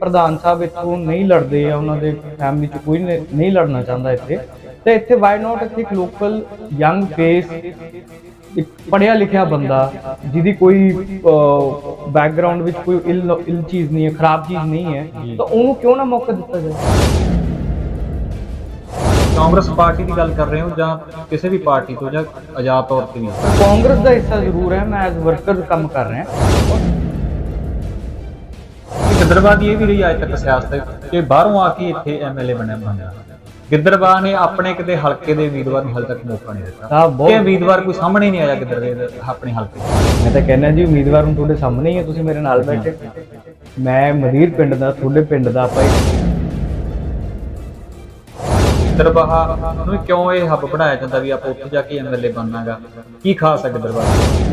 ਪ੍ਰਧਾਨ ਸਾਹਿਬ ਇੱਥੋਂ ਨਹੀਂ ਲੜਦੇ ਆ ਉਹਨਾਂ ਦੇ ਫੈਮਿਲੀ ਚ ਕੋਈ ਨਹੀਂ ਲੜਨਾ ਚਾਹੁੰਦਾ ਇੱਥੇ। ਤੇ ਇੱਥੇ ਵਾਈ ਨਾਟ ਇੱਥੇ ਇੱਕ ਲੋਕਲ ਯੰਗ ਫੇਸ ਇੱਕ ਪੜਿਆ ਲਿਖਿਆ ਬੰਦਾ ਜਿਹਦੀ ਕੋਈ ਬੈਕਗ੍ਰਾਉਂਡ ਵਿੱਚ ਕੋਈ ਇਲ ਇਲ ਚੀਜ਼ ਨਹੀਂ ਹੈ ਖਰਾਬ ਚੀਜ਼ ਨਹੀਂ ਹੈ ਤਾਂ ਉਹਨੂੰ ਕਿਉਂ ਨਾ ਮੌਕਾ ਦਿੱਤਾ ਜਾਏ? ਕਾਂਗਰਸ ਪਾਰਟੀ ਦੀ ਗੱਲ ਕਰ ਰਹੇ ਹੋ ਜਾਂ ਕਿਸੇ ਵੀ ਪਾਰਟੀ ਤੋਂ ਜਾਂ ਆਜ਼ਾਦ ਤੌਰ ਤੇ ਵੀ? ਕਾਂਗਰਸ ਦਾ ਹਿੱਸਾ ਜ਼ਰੂਰ ਹੈ ਮੈਂ ਐਜ਼ ਵਰਕਰ ਕੰਮ ਕਰ ਰਿਹਾ। ਗਿੱਦੜਬਾਹ ਦੀ ਇਹ ਵੀ ਰਹੀ ਅੱਜ ਤੱਕ ਸਿਆਸਤ ਕਿ ਬਾਹਰੋਂ ਆ ਕੇ ਇੱਥੇ ਐਮਐਲਏ ਬਣਿਆ ਬਣਿਆ ਗਿੱਦੜਬਾਹ ਨੇ ਆਪਣੇ ਕਿਤੇ ਹਲਕੇ ਦੇ ਉਮੀਦਵਾਰ ਨੂੰ ਹਾਲੇ ਤੱਕ ਮੌਕਾ ਨਹੀਂ ਦਿੱਤਾ। ਕਿ ਬਹੁਤ ਉਮੀਦਵਾਰ ਕੋਈ ਸਾਹਮਣੇ ਨਹੀਂ ਆਇਆ ਗਿੱਦੜਵੇ ਦੇ ਆਪਣੇ ਹਲਕੇ। ਮੈਂ ਤਾਂ ਕਹਿੰਦਾ ਜੀ ਉਮੀਦਵਾਰ ਹੁਣ ਤੁਹਾਡੇ ਸਾਹਮਣੇ ਹੀ ਹੈ ਤੁਸੀਂ ਮੇਰੇ ਨਾਲ ਬੈਠੇ। ਮੈਂ ਮਦੀਰ ਪਿੰਡ ਦਾ ਤੁਹਾਡੇ ਪਿੰਡ ਦਾ ਆਪਾਂ ਗਿੱਦੜਬਾਹ ਨੂੰ ਕਿਉਂ ਇਹ ਹੱਬ ਬਣਾਇਆ ਜਾਂਦਾ ਵੀ ਆਪਾਂ ਉੱਥੇ ਜਾ ਕੇ ਐਮਐਲਏ ਬਣਨਾਗਾ? ਕੀ ਖਾਸ ਹੈ ਗਿੱਦੜਬਾਹ?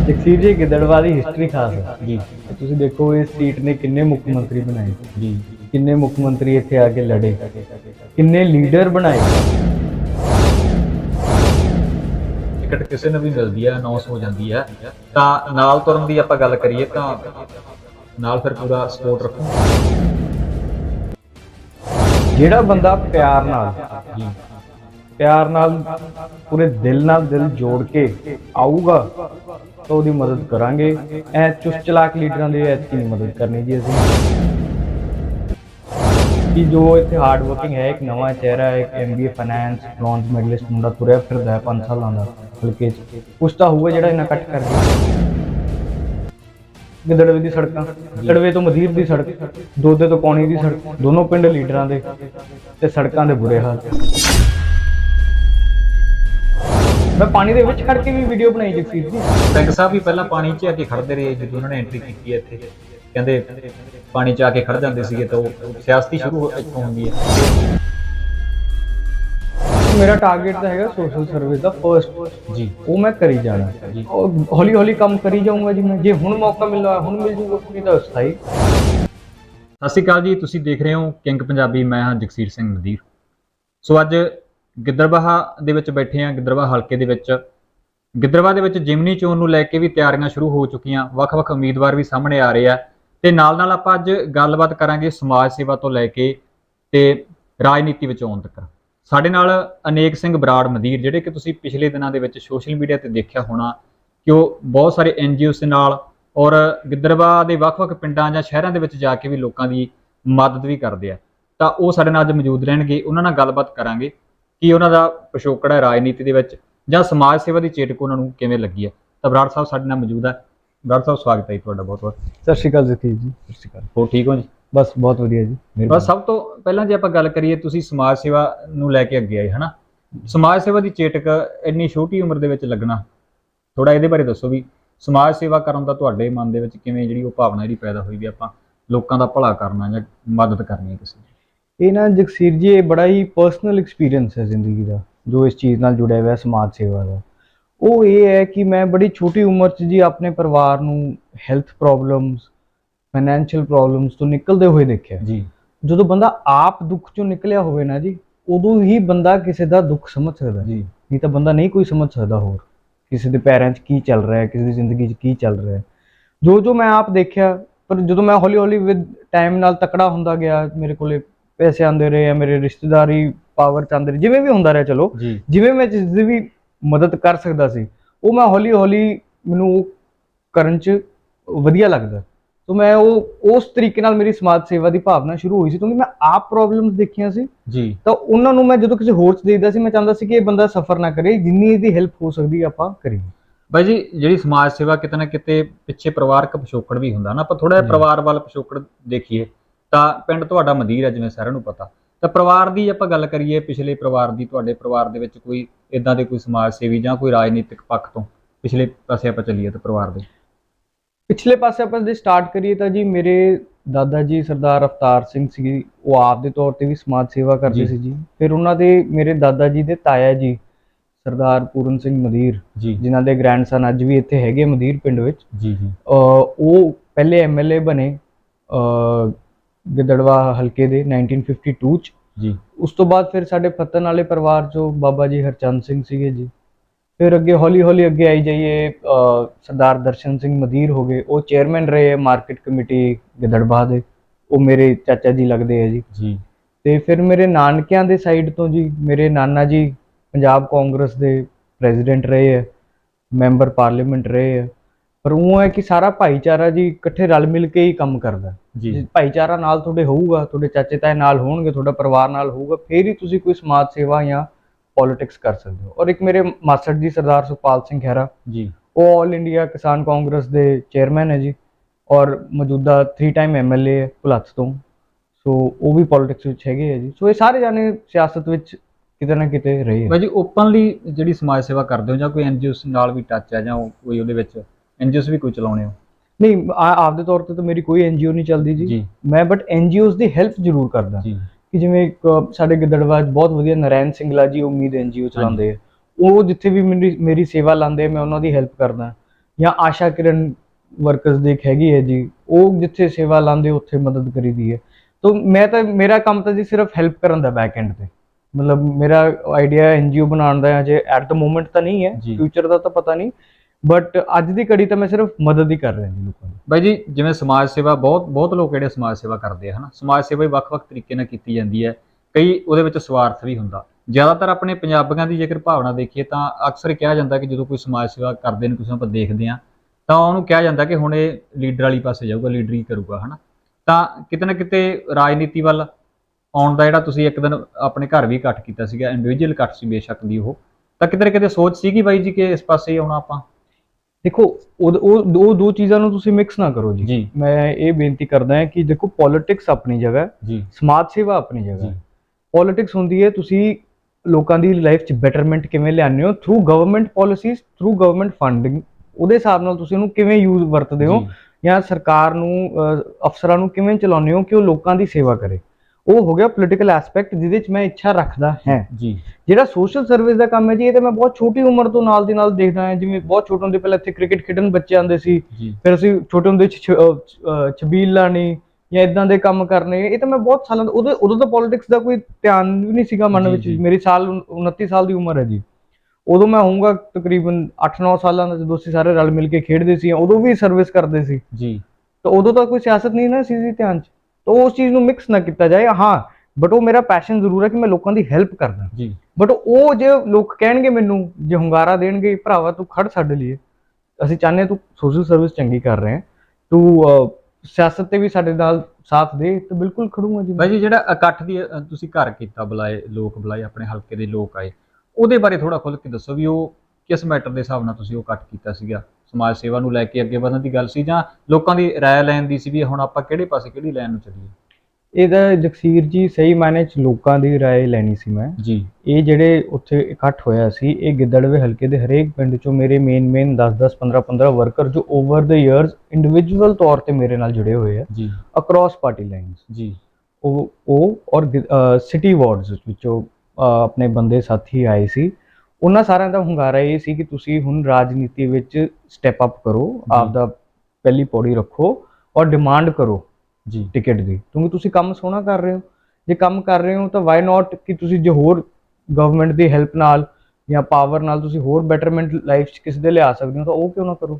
ਜਗਸੀਰ ਜੀ ਗਿੱਦੜਵਾ ਦੀ ਹਿਸਟਰੀ ਖਾਸ ਹੈ। ਜੀ। ਤੁਸੀਂ ਦੇਖੋ ਇਸ ਸੀਟ ਨੇ ਕਿੰਨੇ ਮੁੱਖ ਮੰਤਰੀ ਬਣਾਏ। ਜੀ। ਕਿੰਨੇ ਮੁੱਖ ਮੰਤਰੀ ਇੱਥੇ ਆ ਕੇ ਲੜੇ। ਕਿੰਨੇ ਲੀਡਰ ਬਣਾਏ। ਟਿਕਟ ਕਿਸੇ ਨੂੰ ਵੀ ਮਿਲਦੀ ਹੈ ਅਨਾਉਂਸ ਹੋ ਜਾਂਦੀ ਹੈ ਤਾਂ ਨਾਲ ਤੁਰਨ ਦੀ ਆਪਾਂ ਗੱਲ ਕਰੀਏ ਤਾਂ ਨਾਲ ਫਿਰ ਪੂਰਾ ਸਪੋਰਟ ਰੱਖੋ। ਜਿਹੜਾ ਬੰਦਾ ਪਿਆਰ ਨਾਲ ਪਿਆਰ ਨਾਲ ਪੂਰੇ ਦਿਲ ਨਾਲ ਦਿਲ ਜੋੜ ਕੇ ਆਊਗਾ ਤਾਂ ਉਹਦੀ ਮਦਦ ਕਰਾਂਗੇ। ਐ ਚੁਸਤ ਚਲਾਕ ਲੀਡਰਾਂ ਦੀ ਐਤਕੀ ਨਹੀਂ ਮਦਦ ਕਰਨੀ ਜੀ ਅਸੀਂ। ਕਿ ਜੋ ਇੱਥੇ ਹਾਰਡ ਵਰਕਿੰਗ ਹੈ, ਇੱਕ ਨਵਾਂ ਚਿਹਰਾ ਹੈ, ਇੱਕ ਐਮਬੀਏ ਫਾਈਨੈਂਸ ਬ੍ਰੌਂਜ਼ ਮੈਡਲਿਸਟ ਮੁੰਡਾ ਤੁਰਿਆ ਫਿਰਦਾ ਹੈ 5 ਸਾਲਾਂ ਦਾ ਹਲਕੇ 'ਚ। ਕੁਛ ਤਾਂ ਹੋਊਗਾ ਜਿਹੜਾ ਇਹਨਾਂ ਕੱਟ ਕਰ ਗਿਆ ਗਿੱਦੜਵੇ ਦੀ ਸੜਕਾਂ ਗਿੱਦੜਵੇ ਤੋਂ ਮਧੀਰ ਦੀ ਸੜਕ, ਦੋਦੇ ਤੋਂ ਕੌਣੀ ਦੀ ਸੜਕ, ਦੋਨੋਂ ਪਿੰਡ ਲੀਡਰਾਂ ਦੇ ਤੇ ਸੜਕਾਂ ਦੇ ਬੁਰੇ ਹਾਲ। ਮੈਂ ਪਾਣੀ ਦੇ ਵਿੱਚ ਖੜ ਕੇ ਵੀ ਵੀਡੀਓ ਬਣਾਈ ਜਗਸੀਰ ਜੀ ਸਿੰਘ ਸਾਹਿਬ ਵੀ ਪਹਿਲਾਂ ਪਾਣੀ 'ਚ ਆ ਕੇ ਖੜਦੇ ਰਹੇ ਜਦੋਂ ਉਹਨਾਂ ਨੇ ਐਂਟਰੀ ਕੀਤੀ ਹੈ ਇੱਥੇ। ਕਹਿੰਦੇ ਪਾਣੀ 'ਚ ਆ ਕੇ ਖੜ ਜਾਂਦੇ ਸੀਗੇ ਤਾਂ ਉਹ ਉਹ ਸਿਆਸਤੀ ਸ਼ੁਰੂ ਇੱਥੋਂ ਹੁੰਦੀ ਹੈ ਮੇਰਾ ਟਾਰਗੇਟ ਤਾਂ ਹੈਗਾ ਸੋਸ਼ਲ ਸਰਵਿਸ ਦਾ ਫਰਸਟ ਜੀ। ਉਹ ਮੈਂ ਕਰੀ ਜਾਣਾ। ਜੀ। ਹੌਲੀ ਹੌਲੀ ਕੰਮ ਕਰੀ ਜਾਊਂਗਾ ਜੀ ਮੈਂ। ਜੇ ਹੁਣ ਮੌਕਾ ਮਿਲਦਾ ਹੁਣ ਮਿਲ ਜੂਗਾ ਨਹੀਂ ਤਾਂ ਸਥਾਈ। ਸਤਿ ਸ਼੍ਰੀ ਅਕਾਲ ਜੀ ਤੁਸੀਂ ਦੇਖ ਰਹੇ ਹੋ ਕਿੰਗ ਪੰਜਾਬੀ ਮੈਂ ਹਾਂ ਜਗਸੀਰ ਸਿੰਘ ਨਦੀਰ। ਸੋ ਅੱਜ ਗਿੱਦੜਬਾਹਾ ਦੇ ਵਿੱਚ ਬੈਠੇ ਹਾਂ ਗਿੱਦੜਬਾਹਾ ਹਲਕੇ ਦੇ ਵਿੱਚ। ਗਿੱਦੜਬਾਹਾ ਦੇ ਵਿੱਚ ਜਿਮਨੀ ਚੋਣ ਨੂੰ ਲੈ ਕੇ ਵੀ ਤਿਆਰੀਆਂ ਸ਼ੁਰੂ ਹੋ ਚੁੱਕੀਆਂ। ਵੱਖ-ਵੱਖ ਉਮੀਦਵਾਰ ਵੀ ਸਾਹਮਣੇ ਆ ਰਹੇ ਆ। ਤੇ ਨਾਲ-ਨਾਲ ਆਪਾਂ ਅੱਜ ਗੱਲਬਾਤ ਕਰਾਂਗੇ ਸਮਾਜ ਸੇਵਾ ਤੋਂ ਲੈ ਕੇ ਤੇ ਰਾਜਨੀਤੀ ਵਿੱਚ ਆਉਣ ਤੱਕ। ਸਾਡੇ ਨਾਲ ਅਨੇਕ ਸਿੰਘ ਬਰਾੜ ਮਦੀਰ ਜਿਹੜੇ ਕਿ ਤੁਸੀਂ ਪਿਛਲੇ ਦਿਨਾਂ ਦੇ ਵਿੱਚ ਸੋਸ਼ਲ ਮੀਡੀਆ ਤੇ ਦੇਖਿਆ ਹੋਣਾ ਕਿ ਉਹ ਬਹੁਤ ਸਾਰੇ ਐਨਜੀਓਸ ਦੇ ਨਾਲ ਔਰ ਗਿੱਦੜਬਾਹ ਦੇ ਵੱਖ-ਵੱਖ ਪਿੰਡਾਂ ਜਾਂ ਸ਼ਹਿਰਾਂ ਦੇ ਵਿੱਚ ਜਾ ਕੇ ਵੀ ਲੋਕਾਂ ਦੀ ਮਦਦ ਵੀ ਕਰਦੇ ਆ। ਤਾਂ ਉਹ ਸਾਡੇ ਨਾਲ ਅੱਜ ਮੌਜੂਦ ਰਹਿਣਗੇ। ਉਹਨਾਂ ਨਾਲ ਗੱਲਬਾਤ ਕਰਾਂਗੇ ਕਿ ਉਹਨਾਂ ਦਾ ਪਿਛੋਕੜ ਹੈ ਰਾਜਨੀਤੀ ਦੇ ਵਿੱਚ ਜਾਂ ਸਮਾਜ ਸੇਵਾ ਦੀ ਚੇਟਕ ਉਹਨਾਂ ਨੂੰ ਕਿਵੇਂ ਲੱਗੀ ਹੈ। ਤਾਂ ਬਰਾੜ ਸਾਹਿਬ ਸਾਡੇ ਨਾਲ ਮੌਜੂਦ ਹੈ। ਬਰਾੜ ਸਾਹਿਬ ਸਵਾਗਤ ਹੈ ਤੁਹਾਡਾ ਬਹੁਤ-ਬਹੁਤ। ਸਤਿ ਸ਼੍ਰੀ ਅਕਾਲ ਜਗਸੀਰ ਜੀ। ਸਤਿ ਸ਼੍ਰੀ ਅਕਾਲ ਹੋਰ ਠੀਕ ਹੋ ਜੀ? ਬਸ ਬਹੁਤ ਵਧੀਆ ਜੀ ਬਸ ਸਭ ਤੋਂ ਪਹਿਲਾਂ ਜੇ ਆਪਾਂ ਗੱਲ ਕਰੀਏ ਤੁਸੀਂ ਸਮਾਜ ਸੇਵਾ ਨੂੰ ਲੈ ਕੇ ਅੱਗੇ ਆਏ ਹਨਾ? ਸਮਾਜ ਸੇਵਾ ਦੀ ਚੇਟਕ ਇੰਨੀ ਛੋਟੀ ਉਮਰ ਦੇ ਵਿੱਚ ਲੱਗਣਾ ਥੋੜਾ ਇਹਦੇ ਬਾਰੇ ਦੱਸੋ ਵੀ ਸਮਾਜ ਸੇਵਾ ਕਰਨ ਦਾ ਤੁਹਾਡੇ ਮਨ ਦੇ ਵਿੱਚ ਕਿਵੇਂ ਜਿਹੜੀ ਉਹ ਭਾਵਨਾ ਜਿਹੜੀ ਪੈਦਾ ਹੋਈ ਵੀ ਆਪਾਂ ਲੋਕਾਂ ਦਾ ਭਲਾ ਕਰਨਾ ਜਾਂ ਮਦਦ ਕਰਨੀ ਹੈ ਕਿਸੇ ਦੀ? ਇਹ ਨਾ ਜਗਸੀਰ ਜੀ ਇਹ ਬੜਾ ਹੀ ਪਰਸਨਲ ਐਕਸਪੀਰੀਅੰਸ ਹੈ ਜ਼ਿੰਦਗੀ ਦਾ ਜੋ ਇਸ ਚੀਜ਼ ਨਾਲ ਜੁੜਿਆ ਹੋਇਆ ਸਮਾਜ ਸੇਵਾ ਦਾ। ਉਹ ਇਹ ਹੈ ਕਿ ਮੈਂ ਬੜੀ ਛੋਟੀ ਉਮਰ 'ਚ ਜੀ ਆਪਣੇ ਪਰਿਵਾਰ ਨੂੰ ਹੈਲਥ ਪ੍ਰੋਬਲਮਸ ਫਾਈਨੈਂਸ਼ੀਅਲ ਪ੍ਰੋਬਲਮਸ ਤੋਂ ਨਿਕਲਦੇ ਹੋਏ ਦੇਖਿਆ। ਜੀ। ਜਦੋਂ ਬੰਦਾ ਆਪ ਦੁੱਖ ਚੋਂ ਨਿਕਲਿਆ ਹੋਵੇ ਨਾ ਜੀ ਉਦੋਂ ਹੀ ਬੰਦਾ ਕਿਸੇ ਦਾ ਦੁੱਖ ਸਮਝ ਸਕਦਾ। ਜੀ। ਨਹੀਂ ਤਾਂ ਬੰਦਾ ਨਹੀਂ ਕੋਈ ਸਮਝ ਸਕਦਾ ਹੋਰ। ਕਿਸੇ ਦੇ ਪੈਰਾਂ 'ਚ ਕੀ ਚੱਲ ਰਿਹਾ ਹੈ ਕਿਸੇ ਦੀ ਜ਼ਿੰਦਗੀ 'ਚ ਕੀ ਚੱਲ ਰਿਹਾ। ਹੈ ਜੋ ਜੋ ਮੈਂ ਆਪ ਦੇਖਿਆ ਪਰ ਜਦੋਂ ਮੈਂ ਹੌਲੀ ਹੌਲੀ ਵਿਦ ਟਾਈਮ ਨਾਲ ਤਕੜਾ ਹੁੰਦਾ ਗਿਆ ਮੇਰੇ ਕੋਲੇ ਪੈਸੇ ਆਉਂਦੇ ਰਹੇ ਆ ਮੇਰੇ ਰਿਸ਼ਤੇਦਾਰੀ ਪਾਵਰ ਚ ਆਉਂਦੇ ਰਹੇ ਜਿਵੇਂ ਵੀ ਹੁੰਦਾ ਰਿਹਾ ਚਲੋ। ਜਿਵੇਂ ਮੈਂ ਜਿਸ ਦੀ ਵੀ ਮਦਦ ਕਰ ਸਕਦਾ ਸੀ ਉਹ ਮੈਂ ਹੌਲੀ ਹੌਲੀ ਮੈਨੂੰ ਕਰਨ ਚ ਵਧੀਆ ਲੱਗਦਾ। ਸੋ ਮੈਂ ਉਹ ਉਸ ਤਰੀਕੇ ਨਾਲ ਮੇਰੀ ਸਮਾਜ ਸੇਵਾ ਦੀ ਭਾਵਨਾ ਸ਼ੁਰੂ ਹੋਈ ਸੀ ਕਿਉਂਕਿ ਮੈਂ ਆਪ ਪ੍ਰੋਬਲਮਸ ਦੇਖੀਆਂ ਸੀ। ਜੀ। ਤਾਂ ਉਹਨਾਂ ਨੂੰ ਮੈਂ ਜਦੋਂ ਕਿਸੇ ਹੋਰ ਚ ਦੇਖਦਾ ਸੀ ਮੈਂ ਚਾਹੁੰਦਾ ਸੀ ਕਿ ਇਹ ਬੰਦਾ ਸਫਰ ਨਾ ਕਰੇ ਜਿੰਨੀ ਇਹਦੀ ਹੈਲਪ ਹੋ ਸਕਦੀ ਆਪਾਂ ਕਰੀਏ। ਬਾਈ ਜੀ ਜਿਹੜੀ ਸਮਾਜ ਸੇਵਾ ਕਿਤੇ ਨਾ ਕਿਤੇ ਪਿੱਛੇ ਪਰਿਵਾਰਕ ਪਿਛੋਕੜ ਵੀ ਹੁੰਦਾ ਨਾ ਆਪਾਂ ਥੋੜਾ ਜਿਹਾ। ਪਰਿਵਾਰ ਵੱਲ ਪਿਛੋਕੜ ਦੇਖੀਏ ਤਾਂ ਪਿੰਡ ਤੁਹਾਡਾ ਮਦੀਰ ਹੈ ਜਿਵੇਂ ਸਾਰਿਆਂ ਨੂੰ ਪਤਾ। ਤਾਂ ਪਰਿਵਾਰ ਦੀ ਆਪਾਂ ਗੱਲ ਕਰੀਏ ਪਿਛਲੇ ਪਰਿਵਾਰ ਦੀ ਤੁਹਾਡੇ ਪਰਿਵਾਰ ਦੇ ਵਿੱਚ ਕੋਈ ਇਦਾਂ ਦੇ ਕੋਈ ਸਮਾਜ ਸੇਵੀ ਜਾਂ ਕੋਈ ਰਾਜਨੀਤਿਕ ਪੱਖ ਤੋਂ ਪਿਛਲੇ ਪਾਸੇ ਆਪਾਂ ਚੱਲੀਏ ਤਾਂ ਪਰਿਵਾਰ ਦੇ। ਪਿਛਲੇ ਪਾਸੇ ਆਪਾਂ ਜੇ ਸਟਾਰਟ ਕਰੀਏ ਤਾਂ ਜੀ ਮੇਰੇ ਦਾਦਾ ਜੀ ਸਰਦਾਰ ਅਵਤਾਰ ਸਿੰਘ ਸੀ ਉਹ ਆਪ ਦੇ ਤੌਰ ਤੇ ਵੀ ਸਮਾਜ ਸੇਵਾ ਕਰਦੇ। ਸੀ ਜੀ। ਫਿਰ ਉਹਨਾਂ ਦੇ ਮੇਰੇ ਦਾਦਾ ਜੀ ਦੇ ਤਾਇਆ ਜੀ ਸਰਦਾਰ ਪੂਰਨ ਸਿੰਘ ਮਦੀਰ ਜੀ। ਜਿਨ੍ਹਾਂ ਦੇ ਗ੍ਰੈਂਡਸਨ ਅੱਜ ਵੀ ਇੱਥੇ ਹੈਗੇ ਮਦੀਰ ਪਿੰਡ ਵਿੱਚ। ਜੀ ਜੀ। ਉਹ ਪਹਿਲੇ ਐਮਐਲਏ ਬਣੇ ਗਿੱਦੜਵਾ ਹਲਕੇ ਦੇ 1952 ਚ। ਜੀ। ਉਸ ਤੋਂ ਬਾਅਦ ਫਿਰ ਸਾਡੇ ਫਤਨ ਵਾਲੇ ਪਰਿਵਾਰ ਚੋਂ ਬਾਬਾ ਜੀ ਹਰਚੰਦ ਸਿੰਘ ਸੀਗੇ ਜੀ। ਫਿਰ ਅੱਗੇ ਹੌਲੀ ਹੌਲੀ ਅੱਗੇ ਆਈ ਜਾਈਏ ਸਰਦਾਰ ਦਰਸ਼ਨ ਸਿੰਘ ਮਦੀਰ ਹੋ ਗਏ ਉਹ ਚੇਅਰਮੈਨ ਰਹੇ ਮਾਰਕੀਟ ਕਮੇਟੀ ਗਿੱਦੜਬਾਹ ਦੇ ਉਹ ਮੇਰੇ ਚਾਚਾ ਜੀ ਲੱਗਦੇ ਆ ਜੀ। ਜੀ। ਤੇ ਫਿਰ ਮੇਰੇ ਨਾਨਕਿਆਂ ਦੇ ਸਾਈਡ ਤੋਂ ਜੀ ਮੇਰੇ ਨਾਨਾ ਜੀ ਪੰਜਾਬ ਕਾਂਗਰਸ ਦੇ ਪ੍ਰੈਜ਼ੀਡੈਂਟ ਰਹੇ ਹੈ ਮੈਂਬਰ ਪਾਰਲੀਮੈਂਟ ਰਹੇ ਹੈ ਪਰ ਉਹ ਹੈ ਕਿ ਸਾਰਾ ਭਾਈਚਾਰਾ ਜੀ ਇਕੱਠੇ ਰਲ ਮਿਲ ਕੇ ਹੀ ਕੰਮ ਕਰਦਾ। ਜੇ ਭਾਈਚਾਰਾ ਨਾਲ ਤੁਹਾਡੇ ਹੋਊਗਾ ਤੁਹਾਡੇ ਚਾਚੇ ਤਾਏ ਨਾਲ ਹੋਣਗੇ ਤੁਹਾਡਾ ਪਰਿਵਾਰ ਨਾਲ ਹੋਊਗਾ ਫਿਰ ਹੀ ਤੁਸੀਂ ਕੋਈ ਸਮਾਜ ਸੇਵਾ ਜਾਂ ਪੋਲਿਟਿਕਸ ਕਰ ਸਕਦੇ ਹੋ। ਔਰ ਇੱਕ ਮੇਰੇ ਮਾਸਟਰ ਜੀ ਸਰਦਾਰ ਸੁਖਪਾਲ ਸਿੰਘ ਖਹਿਰਾ ਜੀ। ਉਹ ਆਲ ਇੰਡੀਆ ਕਿਸਾਨ ਕਾਂਗਰਸ ਦੇ ਚੇਅਰਮੈਨ ਹੈ ਜੀ ਔਰ ਮੌਜੂਦਾ 3 ਟਾਈਮ ਐਮਐਲਏ ਹੈ ਭੁਲੱਥ ਤੋਂ। ਸੋ ਉਹ ਵੀ ਪੋਲਿਟਿਕਸ ਵਿੱਚ ਹੈਗੇ ਹੈ ਜੀ। ਸੋ ਇਹ ਸਾਰੇ ਜਾਣੇ ਸਿਆਸਤ ਵਿੱਚ ਕਿਤੇ ਨਾ ਕਿਤੇ ਰਹੇ ਹੈ ਬਾਈ ਜੀ ਓਪਨਲੀ ਜਿਹੜੀ ਸਮਾਜ ਸੇਵਾ ਕਰਦੇ ਹੋ ਜਾਂ ਕੋਈ ਐਨਜੀਓਸ ਨਾਲ ਵੀ ਟੱਚ ਹੈ ਜਾਂ ਉਹ- ਕੋਈ ਉਹਦੇ ਵਿੱਚ ਐਨਜੀਓਸ ਵੀ ਕੋਈ ਚਲਾਉਣੇ ਹੋ? ਨਹੀਂ ਆ- ਆਪਦੇ ਤੌਰ ਤੇ ਤਾਂ ਮੇਰੀ ਕੋਈ ਐਨਜੀਓ ਨਹੀਂ ਚੱਲਦੀ ਜੀ। ਜੀ। ਮੈਂ ਬਟ ਐਨਜੀਓਜ਼ ਦੀ ਹੈਲਪ ਜ਼ਰੂਰ ਕਰਦਾ। ਜੀ। ਕਿ ਜਿਵੇਂ ਇੱਕ ਸਾਡੇ ਗਿੱਦੜਵਾ ਬਹੁਤ ਵਧੀਆ ਨਰੈਣ ਸਿੰਘਲਾ ਜੀ ਉਮੀਦ ਐਨਜੀਓ ਚਲਾਉਂਦੇ ਆ। ਉਹ ਜਿੱਥੇ ਵੀ ਮੇਰੀ ਮੇਰੀ ਸੇਵਾ ਲਾਉਂਦੇ ਮੈਂ ਉਹਨਾਂ ਦੀ ਹੈਲਪ ਕਰਦਾ। ਜਾਂ ਆਸ਼ਾ ਕਿਰਨ ਵਰਕਰਸ ਦੀ ਹੈਗੀ ਹੈ ਜੀ ਉਹ ਜਿੱਥੇ ਸੇਵਾ ਲਾਉਂਦੇ ਉੱਥੇ ਮਦਦ ਕਰੀਦੀ ਹੈ। ਤਾਂ ਮੈਂ ਤਾਂ ਮੇਰਾ ਕੰਮ ਤਾਂ ਜੀ ਸਿਰਫ ਹੈਲਪ ਕਰਨ ਦਾ ਬੈਕ ਐਂਡ ਤੇ। ਮਤਲਬ ਮੇਰਾ ਆਈਡੀਆ ਐਨਜੀਓ ਬਣਾਉਣ ਦਾ ਅਜੇ ਐਟ ਦ ਮੋਮੈਂਟ ਤਾਂ ਨਹੀਂ ਹੈ ਜੀ। ਫਿਊਚਰ ਦਾ ਤਾਂ ਪਤਾ ਨਹੀਂ ਬਟ ਅੱਜ ਦੀ ਘੜੀ ਤਾਂ ਮੈਂ ਸਿਰਫ ਮਦਦ ਹੀ ਕਰ ਰਿਹਾ ਜੀ ਲੋਕਾਂ ਦੀ। ਬਾਈ ਜੀ, ਜਿਵੇਂ ਸਮਾਜ ਸੇਵਾ, ਬਹੁਤ ਬਹੁਤ ਲੋਕ ਜਿਹੜੇ ਸਮਾਜ ਸੇਵਾ ਕਰਦੇ ਆ, ਹਨਾ? ਸਮਾਜ ਸੇਵਾ ਵੀ ਵੱਖ-ਵੱਖ ਤਰੀਕੇ ਨਾਲ ਕੀਤੀ ਜਾਂਦੀ ਹੈ। ਕਈ ਉਹਦੇ ਵਿੱਚ ਸਵਾਰਥ ਵੀ ਹੁੰਦਾ। ਜ਼ਿਆਦਾਤਰ ਆਪਣੇ ਪੰਜਾਬੀਆਂ ਦੀ ਜੇਕਰ ਭਾਵਨਾ ਦੇਖੀਏ ਤਾਂ ਅਕਸਰ ਕਿਹਾ ਜਾਂਦਾ ਕਿ ਜਦੋਂ ਕੋਈ ਸਮਾਜ ਸੇਵਾ ਕਰਦੇ ਨੇ, ਕਿਸੇ ਆਪਾਂ ਦੇਖਦੇ ਆ ਤਾਂ ਉਹਨੂੰ ਕਿਹਾ ਜਾਂਦਾ ਕਿ ਹੁਣ ਇਹ ਲੀਡਰ ਵਾਲੀ ਪਾਸੇ ਜਾਊਗਾ, ਲੀਡਰ ਹੀ ਕਰੂਗਾ, ਹਨਾ? ਤਾਂ ਕਿਤੇ ਨਾ ਕਿਤੇ ਰਾਜਨੀਤੀ ਵੱਲ ਆਉਣ ਦਾ ਜਿਹੜਾ ਤੁਸੀਂ ਇੱਕ ਦਿਨ ਆਪਣੇ ਘਰ ਵੀ ਇਕੱਠ ਕੀਤਾ ਸੀਗਾ ਇੰਡੀਵਿਜੂਅਲ ਇਕੱਠ ਸੀ ਬੇਸ਼ੱਕ ਦੀ ਉਹ, ਤਾਂ ਕਿਤੇ ਨਾ ਕਿਤੇ ਸੋਚ ਸੀਗੀ ਬਾਈ ਜੀ ਕਿ ਇਸ ਪਾਸੇ ਆਉਣਾ ਆਪਾਂ? ਦੇਖੋ ਉਹ ਉਹ ਦੋ ਚੀਜ਼ਾਂ ਨੂੰ ਤੁਸੀਂ ਮਿਕਸ ਨਾ ਕਰੋ ਜੀ। ਮੈਂ ਇਹ ਬੇਨਤੀ ਕਰਦਾ ਹਾਂ ਕਿ ਦੇਖੋ ਪੋਲਿਟਿਕਸ ਆਪਣੀ ਜਗ੍ਹਾ ਹੈ, ਜੀ। ਸਮਾਜ ਸੇਵਾ ਆਪਣੀ ਜਗ੍ਹਾ ਪੋਲਿਟਿਕਸ ਹੁੰਦੀ ਹੈ ਤੁਸੀਂ ਲੋਕਾਂ ਦੀ ਲਾਈਫ 'ਚ ਬੈਟਰਮੈਂਟ ਕਿਵੇਂ ਲਿਆਉਂਦੇ ਹੋ? Through government policies through government funding ਉਹਦੇ ਹਿਸਾਬ ਨਾਲ ਤੁਸੀਂ ਉਹਨੂੰ ਕਿਵੇਂ ਯੂਜ਼ ਵਰਤਦੇ ਹੋ? ਜੀ, ਸਰਕਾਰ ਨੂੰ ਅਫਸਰਾਂ ਨੂੰ ਕਿਵੇਂ ਚਲਾਉਂਦੇ ਹੋ ਕਿ ਉਹ ਲੋਕਾਂ ਦੀ ਸੇਵਾ ਕਰੇ? ਉਹ ਹੋ ਗਿਆ ਪੋਲਿਟੀਕਲ ਐਸਪੈਕਟ ਜਿਹਦੇ 'ਚ ਮੈਂ ਇੱਛਾ ਰੱਖਦਾ ਹਾਂ। ਜੀ। ਜਿਹੜਾ ਸੋਸ਼ਲ ਸਰਵਿਸ ਦਾ ਕੰਮ ਹੈ ਜੀ ਇਹ ਤਾਂ ਮੈਂ ਬਹੁਤ ਛੋਟੀ ਉਮਰ ਤੋਂ ਨਾਲ ਦੀ ਨਾਲ ਦੇਖਦਾ ਹਾਂ ਜਿਵੇਂ ਬਹੁਤ ਛੋਟੇ ਹੁੰਦੇ ਪਹਿਲਾਂ ਇੱਥੇ ਕ੍ਰਿਕਟ ਖੇਡਣ ਬੱਚੇ ਆਉਂਦੇ ਸੀ ਫਿਰ ਅਸੀਂ ਛੋਟੇ ਹੁੰਦੇ ਛਬੀਲ ਲਾਣੀ ਜਾਂ ਇਦਾਂ ਦੇ ਕੰਮ ਕਰਨੇ ਇਹ ਤਾਂ ਮੈਂ ਬਹੁਤ ਸਾਲਾਂ ਤੋਂ ਉਦੋਂ ਉਦੋਂ ਤਾਂ ਪੋਲਿਟਿਕਸ ਦਾ ਕੋਈ ਧਿਆਨ ਵੀ ਨਹੀਂ ਸੀਗਾ ਮਨ ਵਿੱਚ। ਮੇਰੀ ਸਾਲ ਉਨ- 29 ਸਾਲ ਦੀ ਉਮਰ ਹੈ ਜੀ। ਉਦੋਂ ਮੈਂ ਹੋਊਂਗਾ ਤਕਰੀਬਨ 8-9 ਸਾਲਾਂ ਦਾ ਜਦੋਂ ਅਸੀਂ ਸਾਰੇ ਰਲ ਮਿਲ ਕੇ ਖੇਡਦੇ ਸੀ ਉਦੋਂ ਵੀ ਸਰਵਿਸ ਕਰਦੇ ਸੀ। ਜੀ। ਤਾਂ ਉਦੋਂ ਤਾਂ ਕੋਈ ਸਿਆਸਤ ਨਹੀਂ ਨਾ ਸੀ ਜੀ ਧਿਆਨ 'ਚ। ਤਾਂ ਉਸ ਚੀਜ਼ ਨੂੰ ਮਿਕਸ ਨਾ ਕੀਤਾ ਜਾਏ। ਹਾਂ ਬਟ ਉਹ ਮੇਰਾ ਪੈਸ਼ਨ ਜ਼ਰੂਰ ਹੈ ਕਿ ਮੈਂ ਲੋਕਾਂ ਦੀ ਹੈਲਪ ਕਰਦਾ। ਜੀ। ਬਟ ਉਹ ਜੇ ਲੋਕ ਕਹਿਣਗੇ ਮੈਨੂੰ ਜੇ ਹੁੰਗਾਰਾ ਦੇਣਗੇ ਭਰਾਵਾ ਤੂੰ ਖੜ ਸਾਡੇ ਲਈ ਅਸੀਂ ਚਾਹੁੰਦੇ ਹਾਂ ਤੂੰ ਸੋਸ਼ਲ ਸਰਵਿਸ ਚੰਗੀ ਕਰ ਰਹੇ ਹੈ। ਤੂੰ ਸਿਆਸਤ ਤੇ ਵੀ ਸਾਡੇ ਨਾਲ ਸਾਥ ਦੇ ਤਾਂ ਬਿਲਕੁਲ ਖੜੂੰਗਾ ਜੀ ਬਾਈ ਜੀ ਜਿਹੜਾ ਇਕੱਠ ਦੀ ਤੁਸੀਂ ਘਰ ਕੀਤਾ ਬੁਲਾਏ ਲੋਕ ਬੁਲਾਏ ਆਪਣੇ ਹਲਕੇ ਦੇ ਲੋਕ ਆਏ ਉਹਦੇ ਬਾਰੇ ਥੋੜਾ ਖੁੱਲ੍ਹ ਕੇ ਦੱਸੋ ਵੀ ਉਹ ਕਿਸ ਮੈਟਰ ਦੇ ਹਿਸਾਬ ਨਾਲ ਤੁਸੀਂ ਉਹ ਇਕੱਠ ਕੀਤਾ ਸੀਗਾ ਸਮਾਜ ਸੇਵਾ ਨੂੰ ਲੈ ਕੇ ਅੱਗੇ ਵਧਣ ਦੀ ਗੱਲ ਸੀ ਜਾਂ ਲੋਕਾਂ ਦੀ ਰਾਏ ਲੈਣ ਦੀ ਸੀ ਵੀ ਹੁਣ ਆਪਾਂ ਕਿਹੜੇ ਪਾਸੇ ਕਿਹੜੀ ਲਾਈਨ ਨੂੰ ਚੱਲੀਏ ਇਹਦਾ ਜਗਸੀਰ ਜੀ ਸਹੀ ਮਾਇਨੇ ਚ ਲੋਕਾਂ ਦੀ رائے ਲੈਣੀ ਸੀ ਮੈਂ ਜੀ ਇਹ ਜਿਹੜੇ ਉੱਥੇ ਇਕੱਠ ਹੋਇਆ ਸੀ ਇਹ ਗਿੱਦੜਵੇ ਹਲਕੇ ਦੇ ਹਰੇਕ ਪਿੰਡ ਚੋਂ ਮੇਰੇ ਮੇਨ ਮੇਨ 10 10 15 15 ਵਰਕਰ ਜੋ ਓਵਰ ਦ ਇਅਰਸ ਇੰਡੀਵਿਜੂਅਲ ਤੌਰ ਤੇ ਮੇਰੇ ਨਾਲ ਜੁੜੇ ਹੋਏ ਆ ਜੀ ਅਕ੍ਰੋਸ ਪਾਰਟੀ ਲਾਈਨਸ ਜੀ ਉਹ ਉਹ ਔਰ ਸਿਟੀ ਵਾਰਡਸ ਵਿੱਚੋਂ ਅਹ, ਆਪਣੇ ਬੰਦੇ ਸਾਥੀ ਆਏ ਸੀ ਉਹਨਾਂ ਸਾਰਿਆਂ ਦਾ ਹੁੰਗਾਰਾ ਇਹ ਸੀ ਕਿ ਤੁਸੀਂ ਹੁਣ ਰਾਜਨੀਤੀ ਵਿੱਚ ਸਟੈਪ ਅਪ ਕਰੋ ਆਪ ਦਾ ਪਹਿਲੀ ਪੌੜੀ ਰੱਖੋ ਔਰ ਡਿਮਾਂਡ ਕਰੋ ਜੀ। ਟਿਕਟ ਦੀ। ਕਿਉਂਕਿ ਤੁਸੀਂ ਕੰਮ ਸੋਹਣਾ ਕਰ ਰਹੇ ਹੋ। ਜੇ ਕੰਮ ਕਰ ਰਹੇ ਹੋ ਤਾਂ ਵਾਈ ਨਾਟ ਕਿ ਤੁਸੀਂ ਜੇ ਹੋਰ ਗਵਰਨਮੈਂਟ ਦੀ ਹੈਲਪ ਨਾਲ ਜਾਂ ਪਾਵਰ ਨਾਲ ਤੁਸੀਂ ਹੋਰ ਬੈਟਰਮੈਂਟ ਲਾਈਫ 'ਚ ਕਿਸੇ ਦੇ ਲਿਆ ਸਕਦੇ ਹੋ ਤਾਂ ਉਹ ਕਿਉਂ ਨਾ ਕਰੋ?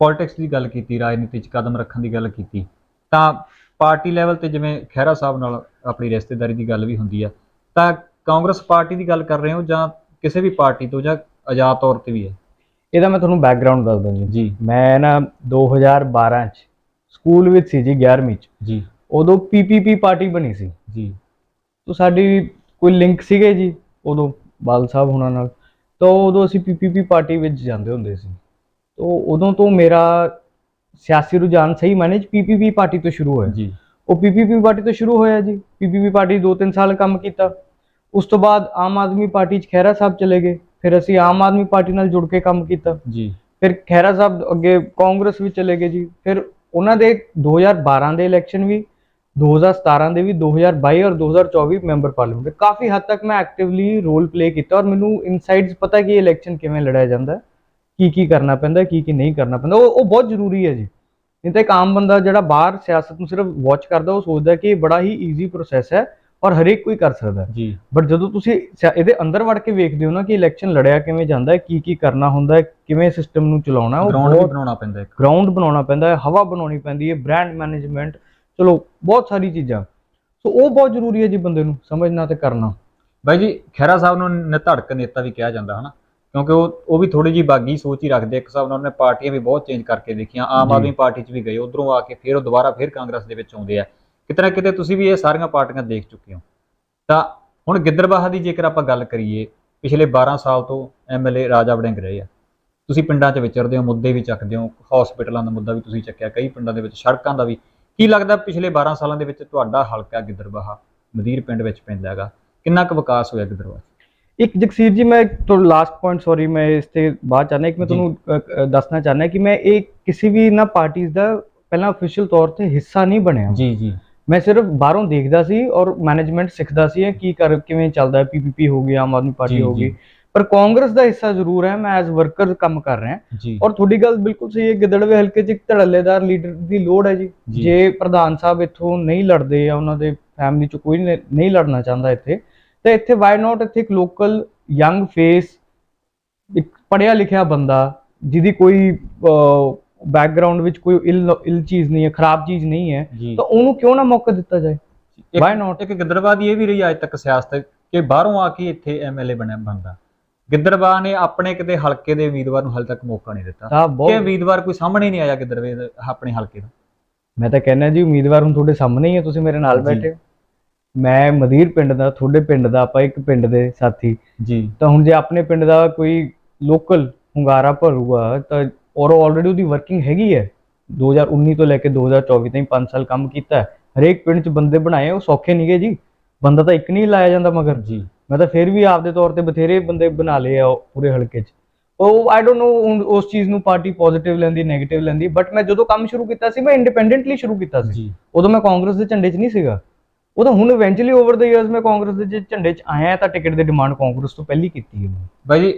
ਪੋਲਿਟਿਕਸ ਦੀ ਗੱਲ ਕੀਤੀ ਰਾਜਨੀਤੀ 'ਚ ਕਦਮ ਰੱਖਣ ਦੀ ਗੱਲ ਕੀਤੀ ਤਾਂ ਪਾਰਟੀ ਲੈਵਲ ਤੇ ਜਿਵੇਂ ਖਹਿਰਾ ਸਾਹਿਬ ਨਾਲ ਆਪਣੀ ਰਿਸ਼ਤੇਦਾਰੀ ਦੀ ਗੱਲ ਵੀ ਹੁੰਦੀ ਆ ਤਾਂ ਕਾਂਗਰਸ ਪਾਰਟੀ ਦੀ ਗੱਲ ਕਰ ਰਹੇ ਹੋ ਜਾਂ ਕਿਸੇ ਵੀ ਪਾਰਟੀ ਤੋਂ ਜਾਂ ਆਜ਼ਾਦ ਤੌਰ ਤੇ ਵੀ ਹੈ ਇਹਦਾ ਮੈਂ ਤੁਹਾਨੂੰ ਬੈਕਗ੍ਰਾਉਂਡ ਦੱਸ ਦਿੰਦਾ ਜੀ ਜੀ ਮੈਂ ਨਾ 2012 ਚ ਸਕੂਲ ਵਿੱਚ ਸੀ ਜੀ 11ਵੀਂ ਚ ਜੀ ਉਦੋਂ ਪੀਪੀਪੀ ਪਾਰਟੀ ਬਣੀ ਸੀ ਜੀ ਤਾਂ ਸਾਡੀ ਕੋਈ ਲਿੰਕ ਸੀਗੇ ਜੀ ਉਦੋਂ ਬਾਲ ਸਾਹਿਬ ਹੁਣਾਂ ਨਾਲ ਤਾਂ ਉਦੋਂ ਅਸੀਂ ਪੀਪੀਪੀ ਪਾਰਟੀ ਵਿੱਚ ਜਾਂਦੇ ਹੁੰਦੇ ਸੀ ਤਾਂ ਉਦੋਂ ਤੋਂ ਮੇਰਾ ਸਿਆਸੀ ਰੁਝਾਨ ਸਹੀ ਮਾਇਨੇ ਚ ਪੀਪੀਪੀ ਪਾਰਟੀ ਤੋਂ ਸ਼ੁਰੂ ਹੋਇਆ ਜੀ ਉਹ ਪੀਪੀਪੀ ਪਾਰਟੀ ਤੋਂ ਸ਼ੁਰੂ ਹੋਇਆ ਜੀ ਪੀਪੀਪੀ ਪਾਰਟੀ 2-3 ਸਾਲ ਕੰਮ ਕੀਤਾ ਉਸ ਤੋਂ ਬਾਅਦ ਆਮ ਆਦਮੀ ਪਾਰਟੀ ਚ ਖਹਿਰਾ ਸਾਹਿਬ ਚਲੇ ਗਏ। ਫਿਰ ਅਸੀਂ ਆਮ ਆਦਮੀ ਪਾਰਟੀ ਨਾਲ ਜੁੜ ਕੇ ਕੰਮ ਕੀਤਾ। ਜੀ। ਫਿਰ ਖਹਿਰਾ ਸਾਹਿਬ ਅੱਗੇ ਕਾਂਗਰਸ ਵਿੱਚ ਚਲੇ ਗਏ ਜੀ। ਫਿਰ ਉਹਨਾਂ ਦੇ 2012 ਦੇ ਇਲੈਕਸ਼ਨ ਵੀ 2017 ਦੇ ਵੀ 2022 ਔਰ 2024 ਮੈਂਬਰ ਪਾਰਲੀਮੈਂਟ ਦੇ। ਕਾਫੀ ਹੱਦ ਤੱਕ ਮੈਂ ਐਕਟਿਵਲੀ ਰੋਲ ਪਲੇ ਕੀਤਾ ਔਰ ਮੈਨੂੰ ਇਨਸਾਈਡਸ ਪਤਾ ਕਿ ਇਲੈਕਸ਼ਨ ਕਿਵੇਂ ਲੜਿਆ ਜਾਂਦਾ ਕੀ ਕੀ ਕਰਨਾ ਪੈਂਦਾ ਕੀ ਕੀ ਨਹੀਂ ਕਰਨਾ ਪੈਂਦਾ। ਉਹ ਉਹ ਬਹੁਤ ਜ਼ਰੂਰੀ ਹੈ ਜੀ। ਨਹੀਂ ਤਾਂ ਇੱਕ ਆਮ ਬੰਦਾ ਜਿਹੜਾ ਬਾਹਰ ਸਿਆਸਤ ਨੂੰ ਸਿਰਫ ਵਾਚ ਕਰਦਾ ਉਹ ਸੋਚਦਾ ਕਿ ਇਹ ਬੜਾ ਹੀ ਈਜ਼ੀ ਪ੍ਰੋਸੈਸ ਹੈ। ਔਰ ਹਰੇਕ ਕੋਈ ਕਰ ਸਕਦਾ ਹੈ। ਜੀ। ਬਟ ਜਦੋਂ ਤੁਸੀਂ ਇਹਦੇ ਅੰਦਰ ਵੜ ਕੇ ਵੇਖਦੇ ਹੋ ਨਾ ਕਿ ਇਲੈਕਸ਼ਨ ਲੜਿਆ ਕਿਵੇਂ ਜਾਂਦਾ ਹੈ ਕੀ ਕੀ ਕਰਨਾ ਹੁੰਦਾ ਹੈ ਕਿਵੇਂ ਸਿਸਟਮ ਨੂੰ ਚਲਾਉਣਾ ਹੈ, ਉਹ ਗਰਾਊਂਡ ਬਣਾਉਣਾ ਪੈਂਦਾ ਇੱਕ। ਗਰਾਊਂਡ ਬਣਾਉਣਾ ਪੈਂਦਾ ਹੈ ਹਵਾ ਬਣਾਉਣੀ ਪੈਂਦੀ ਹੈ ਬ੍ਰਾਂਡ ਮੈਨੇਜਮੈਂਟ ਚਲੋ ਬਹੁਤ ਸਾਰੀ ਚੀਜ਼ਾਂ। ਸੋ ਉਹ ਬਹੁਤ ਜ਼ਰੂਰੀ ਹੈ ਜੀ ਬੰਦੇ ਨੂੰ ਸਮਝਣਾ ਤੇ ਕਰਨਾ। ਬਾਈ ਜੀ ਖਹਿਰਾ ਸਾਹਿਬ ਨੂੰ ਨਿਧੜਕ ਨੇਤਾ ਵੀ ਕਿਹਾ ਜਾਂਦਾ ਹਨਾ। ਕਿਉਂਕਿ ਉਹ ਉਹ ਵੀ ਥੋੜੀ ਜੀ ਬਾਗੀ ਸੋਚ ਹੀ ਰੱਖਦੇ ਇੱਕ ਹਿਸਾਬ ਨਾਲ ਉਹਨੇ ਪਾਰਟੀਆਂ ਵੀ ਬਹੁਤ ਚੇਂਜ ਕਰਕੇ ਦੇਖੀਆਂ ਆਮ। ਆਦਮੀ ਪਾਰਟੀ 'ਚ ਵੀ ਗਏ ਉਧਰੋਂ ਆ ਕੇ ਫਿਰ ਉਹ ਦੁਬਾਰਾ ਫਿਰ ਕਾਂਗਰਸ ਦੇ ਵਿੱਚ ਆਉਂਦੇ ਆ। ਕਿਤੇ ਨਾ ਕਿਤੇ ਤੁਸੀਂ ਵੀ ਇਹ ਸਾਰੀਆਂ ਪਾਰਟੀਆਂ ਦੇਖ ਚੁੱਕੇ ਹੋ। ਤਾਂ ਹੁਣ ਗਿੱਦਰਬਾਹਾ ਦੀ ਜੇਕਰ ਆਪਾਂ ਗੱਲ ਕਰੀਏ ਪਿਛਲੇ 12 ਸਾਲ ਤੋਂ ਐਮਐਲਏ ਰਾਜਾ ਵੜਿੰਗ ਰਹੇ ਆ। ਤੁਸੀਂ ਪਿੰਡਾਂ 'ਚ ਵਿਚਰਦੇ ਹੋ ਮੁੱਦੇ ਵੀ ਚੱਕਦੇ ਹੋ ਹਸਪੀਟਲਾਂ ਦਾ ਮੁੱਦਾ ਵੀ ਤੁਸੀਂ ਚੱਕਿਆ ਕਈ ਪਿੰਡਾਂ ਦੇ ਵਿੱਚ ਸੜਕਾਂ ਦਾ ਵੀ। ਕੀ ਲੱਗਦਾ ਪਿਛਲੇ 12 ਸਾਲਾਂ ਦੇ ਵਿੱਚ ਤੁਹਾਡਾ ਹਲਕਾ ਗਿੱਦਰਬਾਹਾ ਮਦੀਰ ਪਿੰਡ ਵਿੱਚ ਪੈਂਦਾ ਹੈਗਾ। ਕਿੰਨਾ ਕੁ ਵਿਕਾਸ ਹੋਇਆ ਗਿੱਦਰਬਾਹਾ? ਇੱਕ ਜਗਸੀਰ ਜੀ ਮੈਂ ਤੋਂ ਲਾਸਟ ਪੁਆਇੰਟ ਸੌਰੀ ਮੈਂ ਇਸ ਤੇ ਬਾਅਦ ਚਾਹਨਾ ਇੱਕ ਮੈਂ। ਤੁਹਾਨੂੰ ਦੱਸਣਾ ਚਾਹਨਾ ਕਿ ਮੈਂ ਇਹ ਕਿਸੇ ਵੀ ਨਾ ਪਾਰਟੀਆਂ ਦਾ ਪਹਿਲਾਂ ਅਫੀਸ਼ੀਅਲ ਤੌਰ ਤੇ ਹਿੱਸਾ ਨਹੀਂ ਬਣਿਆ। ਜੀ ਜੀ। ਮੈਂ ਸਿਰਫ ਬਾਹਰੋਂ ਦੇਖਦਾ ਸੀ ਔਰ ਮੈਨੇਜਮੈਂਟ ਸਿੱਖਦਾ ਸੀ ਕੀ ਕਰ ਕਿਵੇਂ ਚੱਲਦਾ ਹੈ ਪੀਪੀਪੀ ਹੋ ਗਈ ਆਮ ਆਦਮੀ ਪਾਰਟੀ ਹੋ। ਗਈ ਪਰ ਕਾਂਗਰਸ ਦਾ ਹਿੱਸਾ ਜ਼ਰੂਰ ਹੈ ਮੈਂ ਐਜ਼ ਵਰਕਰ ਕੰਮ ਕਰ ਰਿਹਾ ਔਰ ਤੁਹਾਡੀ ਗੱਲ ਬਿਲਕੁਲ ਸਹੀ ਹੈ ਗਿੱਦੜਵੇ ਹਲਕੇ 'ਚ ਇੱਕ ਧੜੱਲੇਦਾਰ ਲੀਡਰ ਦੀ ਲੋੜ ਹੈ ਜੀ ਜੀ। ਪ੍ਰਧਾਨ ਸਾਹਿਬ ਇੱਥੋਂ ਨਹੀਂ ਲੜਦੇ ਜਾਂ ਉਹਨਾਂ ਦੇ ਫੈਮਿਲੀ 'ਚ ਕੋਈ ਨਹੀਂ ਲੜਨਾ ਚਾਹੁੰਦਾ ਇੱਥੇ ਤਾਂ ਇੱਥੇ ਵਾਈ ਨਾਟ ਇੱਥੇ ਇੱਕ ਲੋਕਲ ਯੰਗ ਫੇਸ ਇੱਕ ਪੜ੍ਹਿਆ ਲਿਖਿਆ ਬੰਦਾ ਜਿਹਦੀ ਕੋਈ ਬੈਕਗ੍ਰਾਉਂਡ ਵਿੱਚ ਕੋਈ ਇਲ ਇਲ ਚੀਜ਼ ਨਹੀਂ ਹੈ ਖਰਾਬ ਚੀਜ਼ ਨਹੀਂ ਹੈ ਤਾਂ ਉਹਨੂੰ ਕਿਉਂ ਨਾ ਮੌਕਾ ਦਿੱਤਾ ਜਾਏ? why not? ਇੱਕ ਗਿੱਦੜਬਾਹ ਦੀ ਇਹ ਵੀ ਰਹੀ ਅੱਜ ਤੱਕ ਸਿਆਸਤ ਕਿ ਬਾਹਰੋਂ ਆ ਕੇ ਇੱਥੇ ਐਮਐਲਏ ਬਣਿਆ ਬਣਦਾ ਗਿੱਦੜਬਾਹ ਨੇ ਆਪਣੇ ਕਿਤੇ ਹਲਕੇ ਦੇ ਉਮੀਦਵਾਰ ਨੂੰ ਹਾਲੇ ਤੱਕ ਮੌਕਾ ਨਹੀਂ ਦਿੱਤਾ। ਕਿ ਉਮੀਦਵਾਰ ਕੋਈ ਸਾਹਮਣੇ ਨਹੀਂ ਆਇਆ ਗਿੱਦੜਵੇ ਆਪਣੇ ਹਲਕੇ ਦਾ ਮੈਂ ਤਾਂ ਕਹਿੰਦਾ ਜੀ ਉਮੀਦਵਾਰ ਹੁਣ ਤੁਹਾਡੇ ਸਾਹਮਣੇ ਹੀ ਹੈ ਤੁਸੀਂ ਮੇਰੇ ਨਾਲ। ਬੈਠੇ ਹੋ। ਮੈਂ ਮਦੀਰ ਪਿੰਡ ਦਾ ਤੁਹਾਡੇ ਪਿੰਡ ਦਾ ਆਪਾਂ ਇੱਕ ਪਿੰਡ ਦੇ ਸਾਥੀ। ਜੀ। ਤਾਂ ਹੁਣ ਜੇ ਆਪਣੇ ਪਿੰਡ ਦਾ ਕੋਈ ਲੋਕਲ ਹੁੰਗਾਰਾ ਭਰੂਗਾ ਤਾਂ ਔਰ ਆਲਰੇਡੀ ਉਹਦੀ ਵਰਕਿੰਗ ਹੈਗੀ ਹੈ। 2019 ਤੋਂ ਲੈ ਕੇ 2024 ਤਾਈਂ 5 ਸਾਲ ਕੰਮ ਕੀਤਾ ਹੈ। ਹਰੇਕ ਪਿੰਡ 'ਚ ਬੰਦੇ ਬਣਾਏ ਉਹ ਸੌਖੇ ਨਹੀਂਗੇ ਜੀ। ਬੰਦਾ ਤਾਂ ਇੱਕ ਨਹੀਂ ਲਾਇਆ ਜਾਂਦਾ ਮਗਰ। ਜੀ। ਮੈਂ ਤਾਂ ਫਿਰ ਵੀ ਆਪਦੇ ਤੌਰ ਤੇ ਬਥੇਰੇ ਬੰਦੇ ਬਣਾ ਲਏ ਆ ਉਹ ਪੂਰੇ ਹਲਕੇ 'ਚ। ਉਹ ਆਈ ਡੋਨਟ ਨੋ ਉਸ ਚੀਜ਼ ਨੂੰ ਪਾਰਟੀ ਪੋਜ਼ਿਟਿਵ ਲੈਂਦੀ ਨੈਗੇਟਿਵ ਲੈਂਦੀ ਬਟ ਮੈਂ ਜਦੋਂ ਕੰਮ ਸ਼ੁਰੂ ਕੀਤਾ ਸੀ ਮੈਂ ਇੰਡੀਪੈਂਡੈਂਟਲੀ ਸ਼ੁਰੂ ਕੀਤਾ ਸੀ। ਉਦੋਂ ਮੈਂ ਕਾਂਗਰਸ ਦੇ ਝੰਡੇ 'ਚ ਨਹੀਂ ਸੀਗਾ। ਉਹ ਤਾਂ ਹੁਣ ਇਵੈਂਚੁਅਲੀ ਓਵਰ ਦ ਇਅਰਸ ਮੈਂ ਕਾਂਗਰਸ ਦੇ ਜੇ ਝੰਡੇ 'ਚ ਆਇਆ ਤਾਂ ਟਿਕਟ ਦੀ ਡਿਮਾਂਡ ਕਾਂਗਰਸ ਤੋਂ ਪਹਿਲੀ ਕੀਤੀ ਹੈ। ਬਾਈ ਜੀ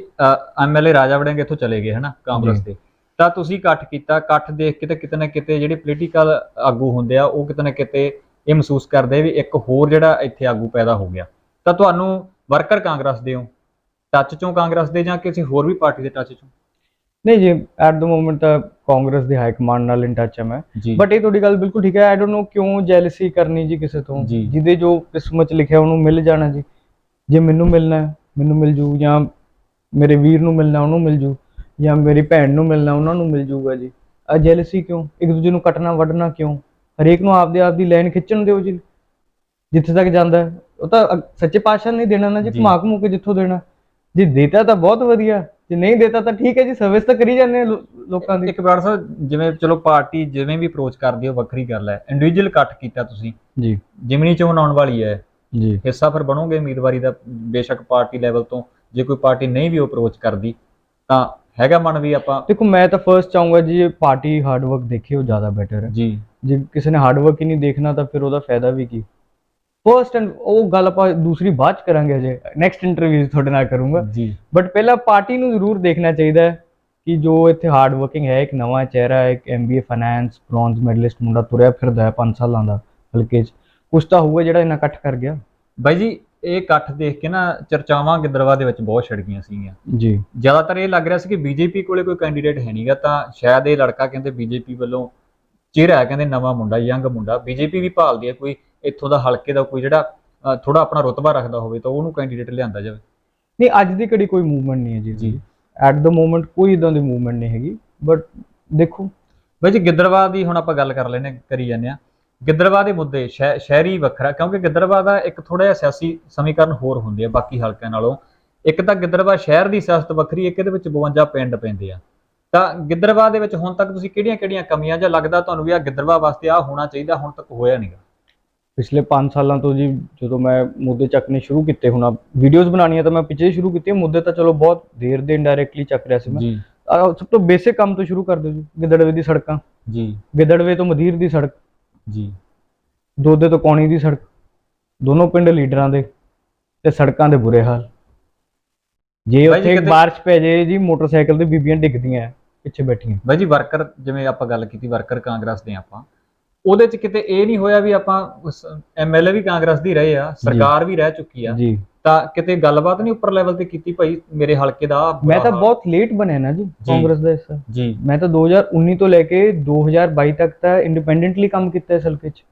ਐਮਐਲਏ ਰਾਜਾ ਵੜਿੰਗ ਇੱਥੋਂ ਚਲੇ ਗਏ ਹਨਾ ਕਾਂਗਰਸ ਦੇ। ਤਾਂ ਤੁਸੀਂ ਇਕੱਠ ਕੀਤਾ ਇਕੱਠ ਦੇਖ ਕੇ ਤੇ ਕਿਤੇ ਨਾ ਕਿਤੇ ਜਿਹੜੇ ਪੋਲੀਟੀਕਲ ਆਗੂ ਹੁੰਦੇ ਆ ਉਹ ਕਿਤੇ ਨਾ ਕਿਤੇ ਇਹ ਮਹਿਸੂਸ ਕਰਦੇ ਵੀ ਇੱਕ ਹੋਰ ਜਿਹੜਾ ਇੱਥੇ ਆਗੂ ਪੈਦਾ ਹੋ ਗਿਆ। ਤਾਂ ਤੁਹਾਨੂੰ ਵਰਕਰ ਕਾਂਗਰਸ ਦੇ ਹੋ ਟੱਚ ਚੋਂ ਕਾਂਗਰਸ ਦੇ ਜਾਂ ਕਿਸੇ ਹੋਰ ਵੀ ਪਾਰਟੀ ਦੇ ਟੱਚ ਚੋਂ? ਨਹੀਂ ਜੀ ਐਟ ਦ ਮੋਮੈਂਟ ਤਾਂ ਕਾਂਗਰਸ ਦੇ ਹਾਈ ਕਮਾਂਡ ਨਾਲ ਇਨ ਟੱਚ ਹੈ ਮੈਂ। ਬਟ ਇਹ ਤੁਹਾਡੀ ਗੱਲ ਬਿਲਕੁਲ ਠੀਕ ਹੈ ਆਈ ਡੋਨਟ ਨੋ ਕਿਉਂ ਜੈਲਸੀ ਕਰਨੀ ਜੀ ਕਿਸੇ ਤੋਂ। ਜਿਹਦੇ ਜੋ ਕਿਸਮਤ ਲਿਖਿਆ ਉਹਨੂੰ ਮਿਲ ਜਾਣਾ ਜੀ। ਜੇ ਮੈਨੂੰ ਮਿਲਣਾ ਹੈ, ਮੈਨੂੰ ਮਿਲ ਜੂ ਜਾਂ ਮੇਰੇ ਵੀਰ ਨੂੰ ਮਿਲਣਾ ਉਹਨੂੰ ਮਿਲ ਜੂ। ਜਾਂ ਮੇਰੀ ਭੈਣ ਨੂੰ ਮਿਲਣਾ ਉਹਨਾਂ ਨੂੰ ਮਿਲ ਜੂਗਾ ਜੀ। ਆ ਜੈਲਸੀ ਕਿਉਂ? ਇੱਕ ਦੂਜੇ ਨੂੰ ਕੱਟਣਾ ਵੱਢਣਾ ਕਿਉਂ? ਹਰੇਕ ਨੂੰ ਆਪਦੇ ਆਪ ਦੀ ਲਾਈਨ ਖਿੱਚਣ ਦਿਓ ਜੀ। ਜਿੱਥੇ ਤੱਕ ਜਾਂਦਾ। ਉਹ ਤਾਂ ਸੱਚੇ ਪਾਤਸ਼ਾਹ ਨੇ ਦੇਣਾ ਨਾ ਜੀ। ਘੁਮਾ ਘੁਮੂ ਕੇ ਜਿੱਥੋਂ ਦੇਣਾ। ਜੇ ਦੇਤਾ ਤਾਂ ਬਹੁਤ ਵਧੀਆ ਜੇ ਨਹੀਂ ਦੇਤਾ ਤਾਂ ਠੀਕ ਹੈ ਜੀ ਸਰਵਿਸ ਤਾਂ ਕਰੀ ਜਾਂਦੇ ਲੋਕਾਂ ਦੀ। ਇੱਕ ਵਾਰ ਸਾਹਿਬ ਜਿਵੇਂ ਚਲੋ ਪਾਰਟੀ ਜਿਵੇਂ ਵੀ ਅਪਰੋਚ ਕਰਦੀ ਹੈ ਉਹ ਵੱਖਰੀ ਗੱਲ ਹੈ ਇੰਡੀਵਿਜੂਅਲ ਇਕੱਠ ਕੀਤਾ ਤੁਸੀਂ। ਜੀ। ਜਿਮਨੀ ਚੋਣ ਆਉਣ ਵਾਲੀ ਹੈ। ਜੀ। ਹਿੱਸਾ ਫਿਰ ਬਣੋਗੇ ਉਮੀਦਵਾਰੀ ਦਾ ਬੇਸ਼ੱਕ ਪਾਰਟੀ ਲੈਵਲ ਤੋਂ। ਜੇ ਕੋਈ ਪਾਰਟੀ ਨਹੀਂ ਵੀ ਅਪਰੋਚ ਕਰਦੀ ਤਾਂ ਹੈਗਾ ਮਨ ਵੀ ਆਪਾਂ? ਦੇਖੋ ਮੈਂ ਤਾਂ ਫਰਸਟ ਚਾਹੂੰਗਾ ਜੀ ਪਾਰਟੀ ਹਾਰਡ ਵਰਕ ਦੇਖੇ ਉਹ ਜ਼ਿਆਦਾ ਬੈਟਰ ਹੈ ਜੀ। ਜੇ ਕਿਸੇ ਨੇ ਹਾਰਡ ਵਰਕ ਹੀ ਨਹੀਂ ਦੇਖਣਾ ਤਾਂ ਫਿਰ ਉਹਦਾ ਫਾਇਦਾ ਵੀ ਕੀ? ਫਰਸਟ ਐਂਡ ਉਹ ਗੱਲ ਆਪਾਂ ਦੂਸਰੀ ਬਾਅਦ ਚ ਕਰਾਂਗੇ ਅਜੇ। ਨੈਕਸਟ ਇੰਟਰਵਿਊ ਤੁਹਾਡੇ ਨਾਲ ਕਰੂੰਗਾ। ਜੀ। ਬਟ ਪਹਿਲਾਂ ਪਾਰਟੀ ਨੂੰ ਜ਼ਰੂਰ ਦੇਖਣਾ ਚਾਹੀਦਾ ਹੈ ਕਿ ਜੋ ਇੱਥੇ ਹਾਰਡ ਵਰਕਿੰਗ ਹੈ ਇੱਕ ਨਵਾਂ ਚਿਹਰਾ ਹੈ ਇੱਕ ਐਮਬੀਏ ਫਾਈਨੈਂਸ ਬ੍ਰੌਂਜ਼ ਮੈਡਲਿਸਟ ਮੁੰਡਾ ਤੁਰਿਆ ਫਿਰਦਾ ਹੈ 5 ਸਾਲਾਂ ਦਾ ਹਲਕੇ 'ਚ। ਕੁਛ ਤਾਂ ਹੋਊਗਾ ਜਿਹੜਾ ਇਹਨਾਂ ਇਕੱਠ ਕਰ ਗਿਆ। ਬਾਈ ਜੀ ਇਹ ਇਕੱਠ ਦੇਖ ਕੇ ਨਾ ਚਰਚਾਵਾਂ ਗਿੱਦੜਵਾ ਦੇ ਵਿੱਚ ਬਹੁਤ ਛਿੜ ਗਈਆਂ ਸੀਗੀਆਂ। ਜੀ। ਜ਼ਿਆਦਾਤਰ ਇਹ ਲੱਗ ਰਿਹਾ ਸੀ ਕਿ ਬੀਜੇਪੀ ਕੋਲੇ ਕੋਈ ਕੈਂਡੀਡੇਟ ਹੈ ਨਹੀਂਗਾ ਤਾਂ ਸ਼ਾਇਦ ਇਹ ਲੜਕਾ ਕਹਿੰਦੇ ਬੀਜੇਪੀ ਵੱਲੋਂ ਚਿਹਰਾ ਹੈ ਕਹਿੰਦੇ ਨਵਾਂ ਮੁੰਡਾ ਯੰਗ ਮੁੰਡਾ। ਬੀਜੇਪੀ ਵੀ ਭਾਲਦੀ ਹੈ ਕੋਈ ਇੱਥੋਂ ਦਾ ਹਲਕੇ ਦਾ ਕੋਈ ਜਿਹੜਾ ਥੋੜਾ ਆਪਣਾ ਰੁਤਬਾ ਰੱਖਦਾ ਹੋਵੇ ਤਾਂ ਉਹਨੂੰ ਕੈਂਡੀਡੇਟ ਲਿਆਂਦਾ ਜਾਵੇ। ਨਹੀਂ ਅੱਜ ਦੀ ਘੜੀ ਕੋਈ ਮੂਵਮੈਂਟ ਨਹੀਂ ਹੈ ਜੀ ਜੀ। ਐਟ ਦ ਮੋਮੈਂਟ ਕੋਈ ਇਦਾਂ ਦੀ ਮੂਵਮੈਂਟ ਨਹੀਂ ਹੈਗੀ ਬਟ ਦੇਖੋ। ਬਾਈ ਜੀ ਗਿੱਦੜਵਾ ਦੀ ਹੁਣ ਆਪਾਂ ਗੱਲ ਕਰ ਲੈਨੇ ਕਰੀ ਜਾਂਦੇ ਆ ਗਿੱਦੜਵਾ ਦੇ ਮੁੱਦੇ ਸ਼ਹਿ- ਸ਼ਹਿਰੀ ਵੱਖਰਾ ਕਿਉਂਕਿ ਗਿੱਦੜਵਾ ਦਾ ਇੱਕ ਥੋੜਾ ਜਿਹਾ ਸਿਆਸੀ ਸਮੀਕਰਨ ਹੋਰ ਹੁੰਦੇ ਆ ਬਾਕੀ ਹਲਕਿਆਂ ਨਾਲੋਂ। ਇੱਕ ਤਾਂ ਗਿੱਦੜਵਾ ਸ਼ਹਿਰ ਦੀ ਸਿਆਸਤ ਵੱਖਰੀ ਇੱਕ ਇਹਦੇ ਵਿੱਚ 52 ਪਿੰਡ ਪੈਂਦੇ ਆ। ਤਾਂ ਗਿੱਦੜਵਾ ਦੇ ਵਿੱਚ ਹੁਣ ਤੱਕ ਤੁਸੀਂ ਕਿਹੜੀਆਂ-ਕਿਹੜੀਆਂ ਕਮੀਆਂ ਜਾਂ ਲੱਗਦਾ ਤੁਹਾਨੂੰ ਵੀ ਆ ਗਿੱਦੜਵਾ ਵਾਸਤੇ ਆ ਹੋਣਾ ਚਾਹੀਦਾ ਹੁਣ ਤੱਕ ਹੋਇਆ ਨਹੀਂਗਾ ਪਿਛਲੇ 5 ਸਾਲਾਂ ਤੋਂ ਜੀ ਜਦੋਂ ਮੈਂ ਮੁੱਦੇ ਚੱਕਣੇ ਸ਼ੁਰੂ ਕੀਤੇ ਹੁਣ ਵੀਡੀਓਜ਼ ਬਣਾਉਣੀਆਂ ਤਾਂ ਮੈਂ ਪਿੱਛੇ ਹੀ ਸ਼ੁਰੂ ਕੀਤੀਆਂ ਮੁੱਦੇ ਤਾਂ ਚਲੋ ਬਹੁਤ ਦੇਰ ਦੇ ਇਨਡਾਇਰੈਕਟਲੀ ਚੱਕ ਰਿਹਾ ਸੀ ਮੈਂ। ਸਭ ਤੋਂ ਬੇਸਿਕ ਕੰਮ ਤੋਂ ਸ਼ੁਰੂ ਕਰ ਦਿਓ ਜੀ ਗਿੱਦੜਵੇ ਦੀ ਸੜਕਾਂ। ਜੀ। ਗਿੱਦੜਵੇ ਤੋਂ ਮਧੀਰ ਦੀ ਸੜਕ। ਜੀ। ਦੋਦੇ ਤੋਂ ਕੌਣੀ ਦੀ ਸੜਕ। ਦੋਨੋਂ ਪਿੰਡ ਲੀਡਰਾਂ ਦੇ ਤੇ ਸੜਕਾਂ ਦੇ ਬੁਰੇ ਹਾਲ। ਜੇ ਉੱਥੇ ਬਾਰਿਸ਼ ਪੈ ਜੇ ਜੀ ਮੋਟਰਸਾਈਕਲ ਤੇ ਬੀਬੀਆਂ ਡਿੱਗਦੀਆਂ ਪਿੱਛੇ ਬੈਠੀਆਂ। ਬਾਈ ਜੀ ਵਰਕਰ ਜਿਵੇਂ ਆਪਾਂ ਗੱਲ ਕੀਤੀ ਵਰਕਰ ਕਾਂਗਰਸ ਦੇ ਆਪਾਂ। ਉਹਦੇ ਚ ਕਿਤੇ ਇਹ ਨਹੀਂ ਹੋਇਆ ਵੀ ਆਪਾਂ ਐਮਐਲਏ ਵੀ ਕਾਂਗਰਸ ਦੀ ਰਹੇ ਆ ਸਰਕਾਰ ਵੀ ਰਹਿ ਚੁੱਕੀ ਆ। ਜੀ। ਤਾਂ ਕਿਤੇ ਗੱਲਬਾਤ ਨਹੀਂ ਉੱਪਰ ਲੈਵਲ ਤੇ ਕੀਤੀ ਭਾਈ ਮੇਰੇ ਹਲਕੇ ਦਾ ਮੈਂ ਤਾਂ। ਬਹੁਤ ਲੇਟ ਬਣਿਆ ਨਾ ਜੀ ਕਾਂਗਰਸ ਦਾ ਹਿੱਸਾ ਜੀ। ਮੈਂ ਤਾਂ 2019 ਤੋਂ ਲੈ ਕੇ 2022 ਤੱਕ ਤਾਂ ਇੰਡੀਪੈਂਡੈਂਟਲੀ ਕੰਮ ਕੀਤਾ ਇਸ ਹਲਕੇ 'ਚ।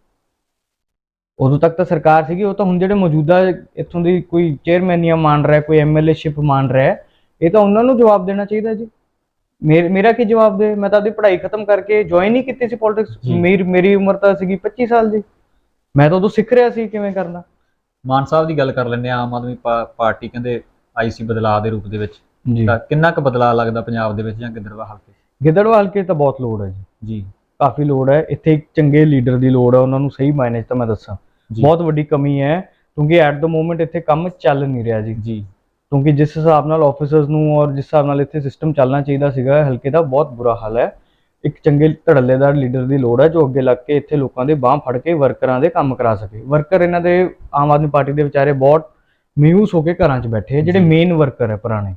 ਉਦੋਂ ਤੱਕ ਤਾਂ ਸਰਕਾਰ ਸੀਗੀ ਉਹ ਤਾਂ ਹੁਣ ਜਿਹੜੇ ਮੌਜੂਦਾ ਇੱਥੋਂ ਦੀ ਕੋਈ ਚੇਅਰਮੈਨੀਆਂ ਮੰਨ ਰਿਹਾ ਕੋਈ ਐਮਐਲਏ ਸ਼ਿਪ ਮੰਨ ਰਿਹਾ ਇਹ ਤਾਂ ਉਹਨਾਂ ਨੂੰ ਜਵਾਬ ਦੇਣਾ ਚਾਹੀਦਾ ਜੀ। ਮੇਰ- ਮੇਰਾ ਕੀ ਜਵਾਬ ਦੇ? ਮੈਂ ਤਾਂ ਆਪਣੀ ਪੜ੍ਹਾਈ ਖਤਮ ਕਰਕੇ ਜੁਆਇਨ ਹੀ ਕੀਤੀ ਸੀ ਪੋਲਿਟਿਕਸ। ਮੇਰੀ ਮੇਰੀ ਉਮਰ ਤਾਂ ਸੀਗੀ 25 ਸਾਲ ਦੀ। ਮੈਂ ਤਾਂ ਉਦੋਂ ਸਿੱਖ ਰਿਹਾ ਸੀ ਕਿਵੇਂ ਕਰਨਾ। ਮਾਨ ਸਾਹਿਬ ਦੀ ਗੱਲ ਕਰ ਲੈਂਦੇ ਆ ਆਮ ਆਦਮੀ ਪਾਰਟੀ ਕਹਿੰਦੇ ਆਈ ਸੀ ਬਦਲਾਅ ਦੇ ਰੂਪ ਦੇ ਵਿੱਚ। ਤਾਂ ਕਿੰਨਾ ਕੁ ਬਦਲਾਅ ਲੱਗਦਾ ਪੰਜਾਬ ਦੇ ਵਿੱਚ ਜਾਂ ਗਿੱਦੜਵਾ ਹਲਕੇ? ਗਿੱਦੜਵਾ ਹਲਕੇ ਤਾਂ ਬਹੁਤ ਲੋੜ ਹੈ ਜੀ। ਜੀ। ਕਾਫੀ ਲੋੜ ਹੈ। ਇੱਥੇ ਇੱਕ ਚੰਗੇ ਲੀਡਰ ਦੀ ਲੋੜ ਹੈ ਉਹਨਾਂ ਨੂੰ ਸਹੀ ਮਾਇਨੇ 'ਚ ਤਾਂ ਮੈਂ ਦੱਸਾਂ। ਬਹੁਤ ਵੱਡੀ ਕਮੀ ਹੈ ਕਿਉਂਕਿ ਐਟ ਦ ਮੋਮੈਂਟ ਇੱਥੇ ਕੰਮ ਚੱਲ ਨਹੀਂ ਰਿਹਾ ਜੀ। ਜੀ। ਕਿਉਂਕਿ ਜਿਸ ਹਿਸਾਬ ਨਾਲ ਆਫੀਸਰਸ ਨੂੰ ਔਰ ਜਿਸ ਹਿਸਾਬ ਨਾਲ ਇੱਥੇ ਸਿਸਟਮ ਚੱਲਣਾ ਚਾਹੀਦਾ ਸੀਗਾ ਹਲਕੇ ਦਾ ਬਹੁਤ ਬੁਰਾ ਹਾਲ ਹੈ। ਇੱਕ ਚੰਗੇ ਧੜੱਲੇਦਾਰ ਲੀਡਰ ਦੀ ਲੋੜ ਹੈ ਜੋ ਅੱਗੇ ਲੱਗ ਕੇ ਇੱਥੇ ਲੋਕਾਂ ਦੇ ਬਾਹ ਫੜ ਕੇ ਵਰਕਰਾਂ ਦੇ ਕੰਮ ਕਰਾ ਸਕੇ। ਵਰਕਰ ਇਹਨਾਂ ਦੇ ਆਮ ਆਦਮੀ ਪਾਰਟੀ ਦੇ ਵਿਚਾਰੇ ਬਹੁਤ ਮਿਊਸ ਹੋ ਕੇ ਘਰਾਂ 'ਚ ਬੈਠੇ ਜਿਹੜੇ। ਮੇਨ ਵਰਕਰ ਹੈ ਪੁਰਾਣੇ।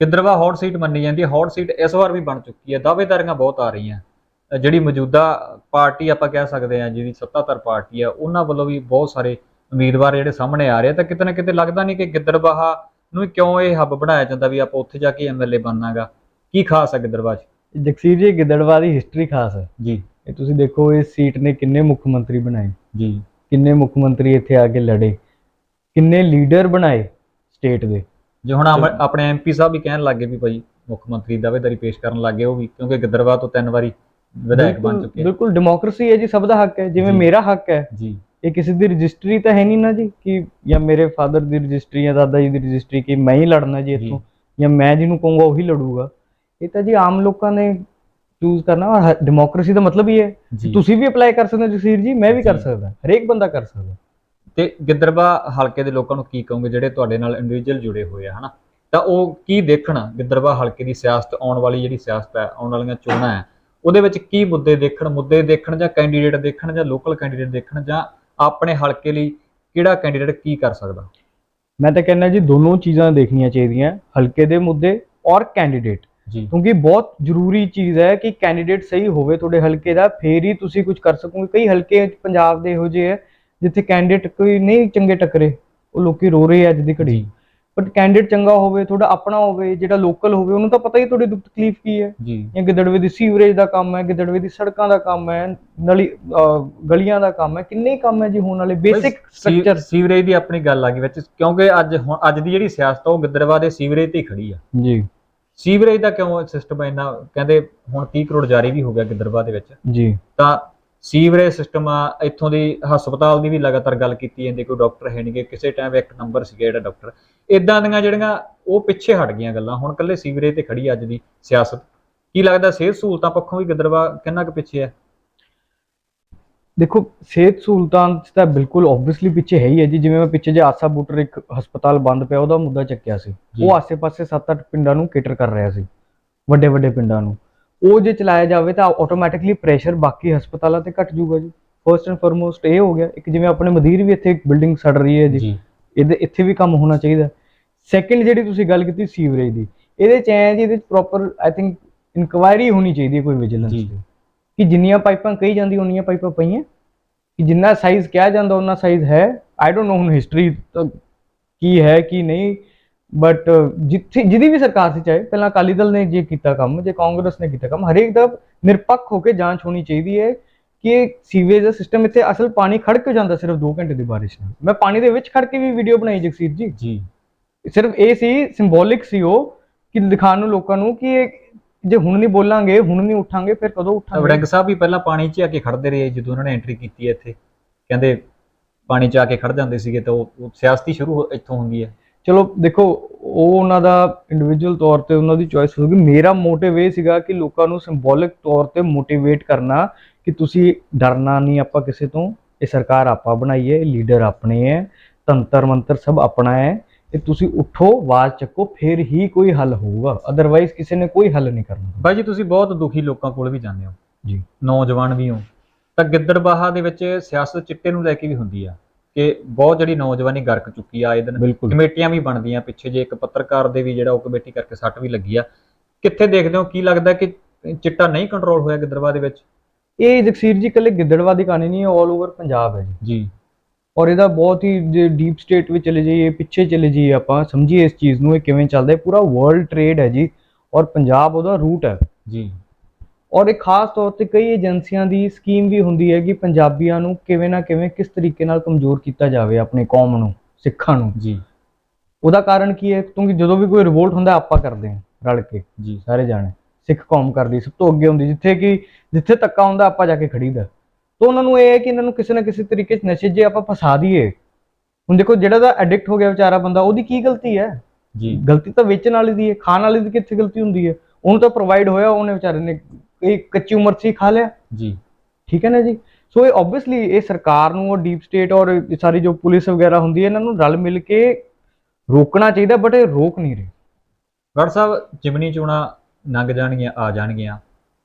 ਗਿੱਦੜਵਾ ਹੌਟ ਸੀਟ ਮੰਨੀ ਜਾਂਦੀ ਹੈ। ਹੌਟ ਸੀਟ ਇਸ ਵਾਰ ਵੀ ਬਣ ਚੁੱਕੀ ਹੈ। ਦਾਅਵੇਦਾਰੀਆਂ ਬਹੁਤ ਆ ਰਹੀਆਂ। ਜਿਹੜੀ ਮੌਜੂਦਾ ਪਾਰਟੀ ਆਪਾਂ ਕਹਿ ਸਕਦੇ ਹਾਂ ਜਿਹਦੀ ਸੱਤਾਧਰ ਪਾਰਟੀ ਆ ਉਹਨਾਂ ਵੱਲੋਂ ਵੀ ਬਹੁਤ ਸਾਰੇ ਉਮੀਦਵਾਰ ਜਿਹੜੇ ਸਾਹਮਣੇ ਆ ਰਹੇ ਤਾਂ ਕਿਤੇ ਨਾ ਕਿਤੇ ਲੱਗਦਾ ਨਹੀਂ ਕਿ ਗਿੱਦੜਬਾਹਾ ਨੂੰ ਕਿਉਂ ਇਹ ਹੱਬ ਬਣਾਇਆ ਜਾਂਦਾ ਵੀ ਆਪਾਂ ਉੱਥੇ ਜਾ ਕੇ ਐਮਐਲਏ ਬਣਨਾਗਾ? ਕੀ ਖਾਸ ਹੈ ਗਿੱਦੜਬਾਹ 'ਚ? ਜਗਸੀਰ ਜੀ ਗਿੱਦੜਵਾ ਦੀ ਹਿਸਟਰੀ ਖਾਸ ਹੈ। ਜੀ। ਇਹ ਤੁਸੀਂ ਦੇਖੋ ਇਸ ਸੀਟ ਨੇ ਕਿੰਨੇ ਮੁੱਖ ਮੰਤਰੀ ਬਣਾਏ। ਜੀ। ਕਿੰਨੇ ਮੁੱਖ ਮੰਤਰੀ ਇੱਥੇ ਆ ਕੇ ਲੜੇ। ਕਿੰਨੇ ਲੀਡਰ ਬਣਾਏ ਸਟੇਟ ਦੇ। ਜੇ ਹੁਣ ਆਪਣੇ ਐਮਪੀ ਸਾਹਿਬ ਵੀ ਕਹਿਣ ਲੱਗੇ ਵੀ ਭਾਈ ਮੁੱਖ ਮੰਤਰੀ ਦਾਅਵੇਦਾਰੀ ਪੇਸ਼ ਕਰਨ ਲੱਗੇ ਉਹ ਵੀ ਕਿਉਂਕਿ ਗਿੱਦੜਬਾਹ ਤੋਂ ਤਿੰਨ ਵਾਰੀ ਵਿਧਾਇਕ ਬਣ ਚੁੱਕੇ। ਬਿਲਕੁਲ ਡੈਮੋਕ੍ਰੇਸੀ ਹੈ ਜੀ ਸਭ ਦਾ ਹੱਕ ਹੈ। ਜਿਵੇਂ। ਮੇਰਾ ਹੱਕ ਹੈ। ਜੀ। ਇਹ ਕਿਸੇ ਦੀ ਰਜਿਸਟਰੀ ਤਾਂ ਹੈ ਨਹੀਂ ਨਾ ਜੀ ਕਿ ਜਾਂ ਮੇਰੇ ਫਾਦਰ ਦੀ ਰਜਿਸਟਰੀ ਜਾਂ ਦਾਦਾ ਜੀ ਦੀ ਰਜਿਸਟਰੀ ਕਿ ਮੈਂ ਹੀ ਲੜਨਾ ਜੀ। ਇੱਥੋਂ ਜਾਂ ਮੈਂ ਜਿਹਨੂੰ ਕਹੂੰਗਾ ਉਹੀ ਲੜੂਗਾ ਇਹ ਤਾਂ ਜੀ ਆਮ ਲੋਕਾਂ ਨੇ ਚੂਜ਼ ਕਰਨਾ ਔਰ ਡੈਮੋਕ੍ਰੇਸੀ ਦਾ ਮਤਲਬ ਹੀ ਹੈ ਤੁਸੀਂ ਵੀ ਅਪਲਾਈ ਕਰ ਸਕਦੇ ਹੋ ਜਸਵੀਰ ਜੀ ਮੈਂ ਵੀ ਕਰ। ਸਕਦਾ ਹਰੇਕ ਬੰਦਾ ਕਰ ਸਕਦਾ ਤੇ ਗਿੱਦੜਬਾਹ ਹਲਕੇ ਦੇ ਲੋਕਾਂ ਨੂੰ ਕੀ ਕਹੋਗੇ ਜਿਹੜੇ ਤੁਹਾਡੇ ਨਾਲ ਇੰਡੀਵਿਜੂਅਲ ਜੁੜੇ ਹੋਏ ਆ ਹਨਾ ਤਾਂ ਉਹ ਕੀ ਦੇਖਣ ਗਿੱਦੜਬਾਹ ਹਲਕੇ ਦੀ ਸਿਆਸਤ ਆਉਣ ਵਾਲੀ ਜਿਹੜੀ ਸਿਆਸਤ ਹੈ ਆਉਣ ਵਾਲੀਆਂ ਚੋਣਾਂ ਹੈ ਉਹਦੇ ਵਿੱਚ ਕੀ ਮੁੱਦੇ ਦੇਖਣ ਮੁੱਦੇ ਦੇਖਣ ਜਾਂ ਕੈਂਡੀਡੇਟ ਦੇਖਣ ਜਾਂ ਲੋਕਲ ਕੈਂਡੀਡੇਟ ਦੇਖਣ ਜਾਂ ਆਪਣੇ ਹਲਕੇ ਲਈ ਕਿਹੜਾ ਕੈਂਡੀਡੇਟ ਕੀ ਕਰ ਸਕਦਾ? ਮੈਂ ਤਾਂ ਕਹਿੰਦਾ ਜੀ ਦੋਨੋਂ ਚੀਜ਼ਾਂ ਦੇਖਣੀਆਂ ਚਾਹੀਦੀਆਂ ਹਲਕੇ ਦੇ ਮੁੱਦੇ ਔਰ ਕੈਂਡੀਡੇਟ ਜੀ। ਕਿਉਂਕਿ ਬਹੁਤ ਜ਼ਰੂਰੀ ਚੀਜ਼ ਹੈ ਕਿ ਕੈਂਡੀਡੇਟ ਸਹੀ ਹੋਵੇ ਤੁਹਾਡੇ ਹਲਕੇ ਦਾ ਫੇਰ ਹੀ ਤੁਸੀਂ ਕੁਝ ਕਰ ਸਕੋਗੇ। ਕਈ ਹਲਕੇ ਪੰਜਾਬ ਦੇ ਇਹੋ ਜਿਹੇ ਹੈ ਜਿੱਥੇ ਕੈਂਡੀਡੇਟ ਕੋਈ ਨਹੀਂ ਚੰਗੇ ਟੱਕਰੇ ਉਹ ਲੋਕੀ ਰੋ ਰਹੇ ਅੱਜ ਦੀ ਘੜੀ। ਬਟ ਕੈਂਡੀਡੇਟ ਚੰਗਾ ਹੋਵੇ ਤੁਹਾਡਾ ਆਪਣਾ ਹੋਵੇ ਜਿਹੜਾ ਲੋਕਲ ਹੋਵੇ ਉਹਨੂੰ ਤਾਂ ਪਤਾ ਹੀ ਤੁਹਾਡੀ ਦੁੱਖ ਤਕਲੀਫ ਕੀ ਹੈ। ਜੀ। ਗਿੱਦੜਵੇ ਦੀ ਸੀਵਰੇਜ ਦਾ ਕੰਮ ਹੈ ਗਿੱਦੜਵੇ ਦੀ ਸੜਕਾਂ ਦਾ ਕੰਮ ਹੈ ਨਲੀ ਗਲੀਆਂ ਦਾ ਕੰਮ ਹੈ ਕਿੰਨੇ ਕੰਮ ਹੈ ਜੀ ਹੋਣ ਵਾਲੇ ਬੇਸਿਕ ਸਟਰਕਚਰ ਸੀਵਰੇਜ ਦੀ ਆਪਣੀ ਗੱਲ ਆ ਗਈ ਵਿੱਚ ਕਿਉਂਕਿ ਅੱਜ ਹੁਣ ਅੱਜ ਦੀ ਜਿਹੜੀ ਸਿਆਸਤ ਆ ਉਹ ਗਿੱਦੜਬਾਹ ਦੇ ਸੀਵਰੇਜ ਤੇ ਹੀ ਖੜੀ ਆ। ਜੀ। ਸੀਵਰੇਜ ਦਾ ਕਿਉਂ ਸਿਸਟਮ ਇੰਨਾ ਕਹਿੰਦੇ ਹੁਣ 30 ਕਰੋੜ ਜਾਰੀ ਵੀ ਹੋ ਗਿਆ ਗਿੱਦੜਬਾਹ ਦੇ ਵਿੱਚ। ਜੀ। ਤਾਂ ਸੀਵਰੇਜ ਸਿਸਟਮ ਆ ਇੱਥੋਂ ਦੀ ਹਸਪਤਾਲ ਦੀ ਵੀ ਲਗਾਤਾਰ ਗੱਲ ਕੀਤੀ ਜਾਂਦੀ ਕੋਈ ਡਾਕਟਰ ਹੈ ਨਹੀਂਗੇ ਕਿਸੇ ਟਾਈਮ ਇੱਕ ਨੰਬਰ ਸੀਗਾ ਜਿਹੜਾ ਡਾਕਟਰ ਇਦਾਂ ਦੀਆਂ ਜਿਹੜੀਆਂ ਉਹ ਪਿੱਛੇ ਹਟ ਗਈਆਂ ਗੱਲਾਂ। ਹੁਣ ਕੱਲੇ ਸੀਵਰੇਜ ਤੇ ਖੜੀ ਅੱਜ ਦੀ ਸਿਆਸਤ। ਕੀ ਲੱਗਦਾ ਸਿਹਤ ਸਹੂਲਤਾਂ ਪੱਖੋਂ ਵੀ ਗਿੱਦੜਵਾ ਕਿੰਨਾ ਕੁ ਪਿੱਛੇ ਹੈ ਦੇਖੋ ਸਿਹਤ ਸਹੂਲਤਾਂ ਤਾਂ ਬਿਲਕੁਲ ਆਬਵੀਅਸਲੀ ਪਿੱਛੇ ਹੈ ਹੀ ਹੈ ਜੀ। ਜਿਵੇਂ ਮੈਂ ਪਿੱਛੇ ਜੇ ਆਸਾ ਬੁੱਟਰ ਇੱਕ ਹਸਪਤਾਲ ਬੰਦ ਪਿਆ ਉਹਦਾ ਮੁੱਦਾ ਚੱਕਿਆ ਸੀ। ਉਹ ਆਸੇ-ਪਾਸੇ 7-8 ਪਿੰਡਾਂ ਨੂੰ ਕੇਟਰ ਕਰ ਰਿਹਾ ਸੀ। ਵੱਡੇ ਵੱਡੇ ਪਿੰਡਾਂ ਨੂੰ। ਉਹ ਜੇ ਚਲਾਇਆ ਜਾਵੇ ਤਾਂ ਆਟੋਮੈਟਿਕਲੀ ਪ੍ਰੈਸ਼ਰ ਬਾਕੀ ਹਸਪਤਾਲਾਂ ਤੇ ਘਟ ਜਾਊਗਾ ਜੀ। ਫਰਸਟ ਐਂਡ ਫੋਰਮੋਸਟ ਇਹ ਹੋ ਗਿਆ। ਇੱਕ ਜਿਵੇਂ ਆਪਣੇ ਮਦੀਰ ਵੀ ਇੱਥੇ ਇੱਕ ਬਿਲਡਿੰਗ ਸੜ ਰਹੀ ਹੈ ਜੀ। ਇਹਦੇ ਇੱਥੇ ਵੀ ਕੰਮ ਹੋਣਾ ਚਾਹੀਦਾ। ਸੈਕਿੰਡ ਜਿਹੜੀ ਤੁਸੀਂ ਗੱਲ ਕੀਤੀ ਸੀਵਰੇਜ ਦੀ ਇਹਦੇ ਚ ਐ ਜੀ ਇਹਦੇ ਚ ਪ੍ਰੋਪਰ ਆਈ ਥਿੰਕ ਇਨਕੁਆਇਰੀ ਹੋਣੀ ਚਾਹੀਦੀ ਹੈ ਕੋਈ ਵਿਜੀਲੈਂਸ। ਦੀ। ਕਿ ਜਿੰਨੀਆਂ ਪਾਈਪਾਂ ਕਹੀ ਜਾਂਦੀ ਉਨੀਆਂ ਪਾਈਪਾਂ ਪਈਆਂ। ਕਿ ਜਿੰਨਾ ਸਾਈਜ਼ ਕਿਹਾ ਜਾਂਦਾ ਉਹਨਾਂ ਸਾਈਜ਼ ਹੈ। ਆਈ ਡੋਨਟ ਨੋ ਹੁਣ ਹਿਸਟਰੀ ਕੀ ਹੈ ਕੀ ਨਹੀਂ। ਬਟ ਜਿੱਥੇ ਜਿਹਦੀ ਵੀ ਸਰਕਾਰ ਸੀ ਚਾਹੇ ਪਹਿਲਾਂ ਅਕਾਲੀ ਦਲ ਨੇ ਜੇ ਕੀਤਾ ਕੰਮ ਜੇ ਕਾਂਗਰਸ ਨੇ ਕੀਤਾ ਕੰਮ ਹਰੇਕ ਦਾ ਨਿਰਪੱਖ ਹੋ ਕੇ ਜਾਂਚ ਹੋਣੀ ਚਾਹੀਦੀ ਹੈ। ਕਿ ਸੀਵੇਜ ਦਾ ਸਿਸਟਮ ਇੱਥੇ ਅਸਲ ਪਾਣੀ ਖੜ ਕੇ ਜਾਂਦਾ ਸਿਰਫ 2 ਘੰਟੇ ਦੀ ਬਾਰਿਸ਼ ਨਾਲ? ਮੈਂ ਪਾਣੀ ਦੇ ਵਿੱਚ ਖੜ ਕੇ ਵੀ ਵੀਡੀਓ ਬਣਾਈ ਜਗਸੀਰ ਜੀ। ਜੀ। ਸਿਰਫ ਇਹ ਸੀ ਸਿੰਬੋਲਿਕ ਸੀ ਉਹ ਕਿ ਦਿਖਾਉਣ ਨੂੰ ਲੋਕਾਂ ਨੂੰ ਕਿ ਇਹ ਜੇ ਹੁਣ ਨਹੀਂ ਬੋਲਾਂਗੇ ਹੁਣ ਨਹੀਂ ਉੱਠਾਂਗੇ ਫਿਰ ਕਦੋਂ ਉੱਠਾਂਗੇ? ਵੜਿੰਗ ਸਾਹਿਬ ਵੀ ਪਹਿਲਾਂ ਪਾਣੀ 'ਚ ਆ ਕੇ ਖੜਦੇ ਰਹੇ ਜਦੋਂ ਉਹਨਾਂ ਨੇ ਐਂਟਰੀ ਕੀਤੀ ਹੈ ਇੱਥੇ। ਕਹਿੰਦੇ ਪਾਣੀ 'ਚ ਆ ਕੇ ਖੜ ਜਾਂਦੇ ਸੀਗੇ ਤਾਂ ਉਹ ਸਿਆਸਤੀ ਸ਼ੁਰੂ ਇੱਥੋਂ ਹੁੰਦੀ ਹੈ। ਚਲੋ ਦੇਖੋ ਉਹ ਉਹਨਾਂ ਦਾ ਇੰਡੀਵਿਜੂਅਲ ਤੌਰ ਤੇ ਉਹਨਾਂ ਦੀ ਚੋਇਸ ਹੋਊਗੀ ਮੇਰਾ ਮੋਟਿਵ ਇਹ ਸੀਗਾ ਕਿ ਲੋਕਾਂ ਨੂੰ ਸਿੰਬੋਲਿਕ ਤੌਰ ਤੇ ਮੋਟੀਵੇਟ ਕਰਨਾ ਕਿ ਤੁਸੀਂ ਡਰਨਾ ਨਹੀਂ ਆਪਾਂ ਕਿਸੇ ਤੋਂ ਇਹ ਸਰਕਾਰ ਆਪਾਂ ਬਣਾਈ ਹੈ ਇਹ ਲੀਡਰ ਆਪਣੇ ਹੈ ਤੰਤਰ ਮੰਤਰ ਸਭ ਆਪਣਾ ਹੈ ਤੇ ਤੁਸੀਂ ਉੱਠੋ ਆਵਾਜ਼ ਚੱਕੋ ਫਿਰ ਹੀ ਕੋਈ ਹੱਲ ਹੋਊਗਾ ਅਦਰਵਾਈਜ਼ ਕਿਸੇ ਨੇ ਕੋਈ ਹੱਲ ਨਹੀਂ ਕਰਨਾ। ਬਾਈ ਜੀ ਤੁਸੀਂ ਬਹੁਤ ਦੁਖੀ ਲੋਕਾਂ ਕੋਲ ਵੀ ਜਾਂਦੇ ਹੋ। ਜੀ। ਨੌਜਵਾਨ ਵੀ ਹੋ। ਤਾਂ ਗਿੱਦੜਬਾਹਾ ਦੇ ਵਿੱਚ ਸਿਆਸਤ ਚਿੱਟੇ ਨੂੰ ਲੈ ਕੇ ਵੀ ਹੁੰਦੀ ਆ। ਕਿ ਬਹੁਤ ਜਿਹੜੀ ਨੌਜਵਾਨੀ ਗਰਕ ਚੁੱਕੀ ਆ ਇਹ ਦਿਨ ਕਮੇਟੀਆਂ ਵੀ ਬਣਦੀਆਂ ਪਿੱਛੇ ਜੇ ਇੱਕ ਪੱਤਰਕਾਰ ਦੇ ਵੀ ਜਿਹੜਾ ਉਹ ਕਮੇਟੀ ਕਰਕੇ ਸੱਟ ਵੀ ਲੱਗੀ ਆ। ਕਿੱਥੇ ਦੇਖਦੇ ਹੋ ਕੀ ਲੱਗਦਾ ਕਿ ਚਿੱਟਾ ਨਹੀਂ ਕੰਟਰੋਲ ਹੋਇਆ ਗਿੱਦੜਬਾਹਾ ਦੇ ਵਿੱਚ? ਇਹ ਜਗਸੀਰ ਜੀ ਕੱਲੇ ਗਿੱਦੜਵਾ ਦੀ ਕਹਾਣੀ ਨਹੀਂ ਹੈ 올 ਓਵਰ ਪੰਜਾਬ ਹੈ ਜੀ। ਜੀ। ਔਰ ਇਹਦਾ ਬਹੁਤ ਹੀ ਜੇ ਡੀਪ ਸਟੇਟ ਵਿੱਚ ਚਲੇ ਜਾਈਏ ਪਿੱਛੇ ਚਲੇ ਜਾਈਏ ਆਪਾਂ ਸਮਝੀਏ ਇਸ ਚੀਜ਼ ਨੂੰ ਇਹ ਕਿਵੇਂ ਚੱਲਦਾ ਹੈ। ਪੂਰਾ ਵਰਲਡ ਟ੍ਰੇਡ ਹੈ ਜੀ ਔਰ ਪੰਜਾਬ ਉਹਦਾ ਰੂਟ ਹੈ। ਜੀ। ਔਰ ਇੱਕ ਖਾਸ ਤੌਰ ਤੇ ਕਈ ਏਜੰਸੀਆਂ ਦੀ ਸਕੀਮ ਵੀ ਹੁੰਦੀ ਹੈ ਕਿ ਪੰਜਾਬੀਆਂ ਨੂੰ ਕਿਵੇਂ ਨਾ ਕਿਵੇਂ ਕਿਸ ਤਰੀਕੇ ਨਾਲ ਕਮਜ਼ੋਰ ਕੀਤਾ ਜਾਵੇ ਆਪਣੀ ਕੌਮ ਨੂੰ ਸਿੱਖਾਂ ਨੂੰ। ਜੀ। ਉਹਦਾ ਕਾਰਨ ਕੀ ਹੈ? ਕਿਉਂਕਿ ਜਦੋਂ ਵੀ ਕੋਈ ਰਿਵੋਲਟ ਹੁੰਦਾ ਆਪਾਂ ਕਰਦੇ ਹਾਂ ਰਲ ਕੇ। ਜੀ। ਸਾਰੇ ਜਾਣੇ। ਸਿੱਖ ਕੌਮ ਕਰਦੀ ਸਭ ਤੋਂ ਅੱਗੇ ਹੁੰਦੀ। ਜਿੱਥੇ ਕਿ ਜਿੱਥੇ ਧੱਕਾ ਹੁੰਦਾ ਆਪਾਂ ਜਾ ਕੇ ਖੜੀਦਾ ਤਾਂ ਉਹਨਾਂ ਨੂੰ ਇਹ ਹੈ ਕਿ ਇਹਨਾਂ ਨੂੰ ਕਿਸੇ ਨਾ ਕਿਸੇ ਤਰੀਕੇ 'ਚ ਨਸ਼ੇ ਜੇ ਆਪਾਂ ਫਸਾ ਦਈਏ। ਹੁਣ ਦੇਖੋ ਜਿਹੜਾ ਦਾ ਐਡਿਕਟ ਹੋ ਗਿਆ ਵਿਚਾਰਾ ਬੰਦਾ ਉਹਦੀ ਕੀ ਗਲਤੀ ਹੈ? ਜੀ। ਗਲਤੀ ਤਾਂ ਵੇਚਣ ਵਾਲੇ ਦੀ ਹੈ ਖਾਣ ਵਾਲੇ ਦੀ ਕਿੱਥੇ ਗਲਤੀ ਹੁੰਦੀ ਹੈ? ਉਹਨੂੰ ਤਾਂ ਪ੍ਰੋਵਾਈਡ ਹੋਇਆ ਉਹਨੇ ਵਿਚਾਰੇ ਨੇ ਇਹ ਕੱਚੀ ਉਮਰ 'ਚ ਹੀ ਖਾ ਲਿਆ। ਜੀ। ਠੀਕ ਹੈ ਨਾ ਜੀ? ਸੋ ਇਹ ਆਬਵੀਅਸਲੀ ਇਹ ਸਰਕਾਰ ਨੂੰ ਔਰ ਡੀਪ ਸਟੇਟ ਔਰ ਸਾਰੀ ਜੋ ਪੁਲਿਸ ਵਗੈਰਾ ਹੁੰਦੀ ਹੈ ਇਹਨਾਂ ਨੂੰ ਰਲ ਮਿਲ ਕੇ ਰੋਕਣਾ ਚਾਹੀਦਾ ਬਟ ਇਹ ਰੋਕ ਨਹੀਂ ਰਹੇ। ਗੜ ਸਾਹਿਬ ਜਿਮਨੀ ਚੋਣਾਂ ਲੰਘ ਜਾਣਗੀਆਂ ਆ ਜਾਣਗੀਆਂ।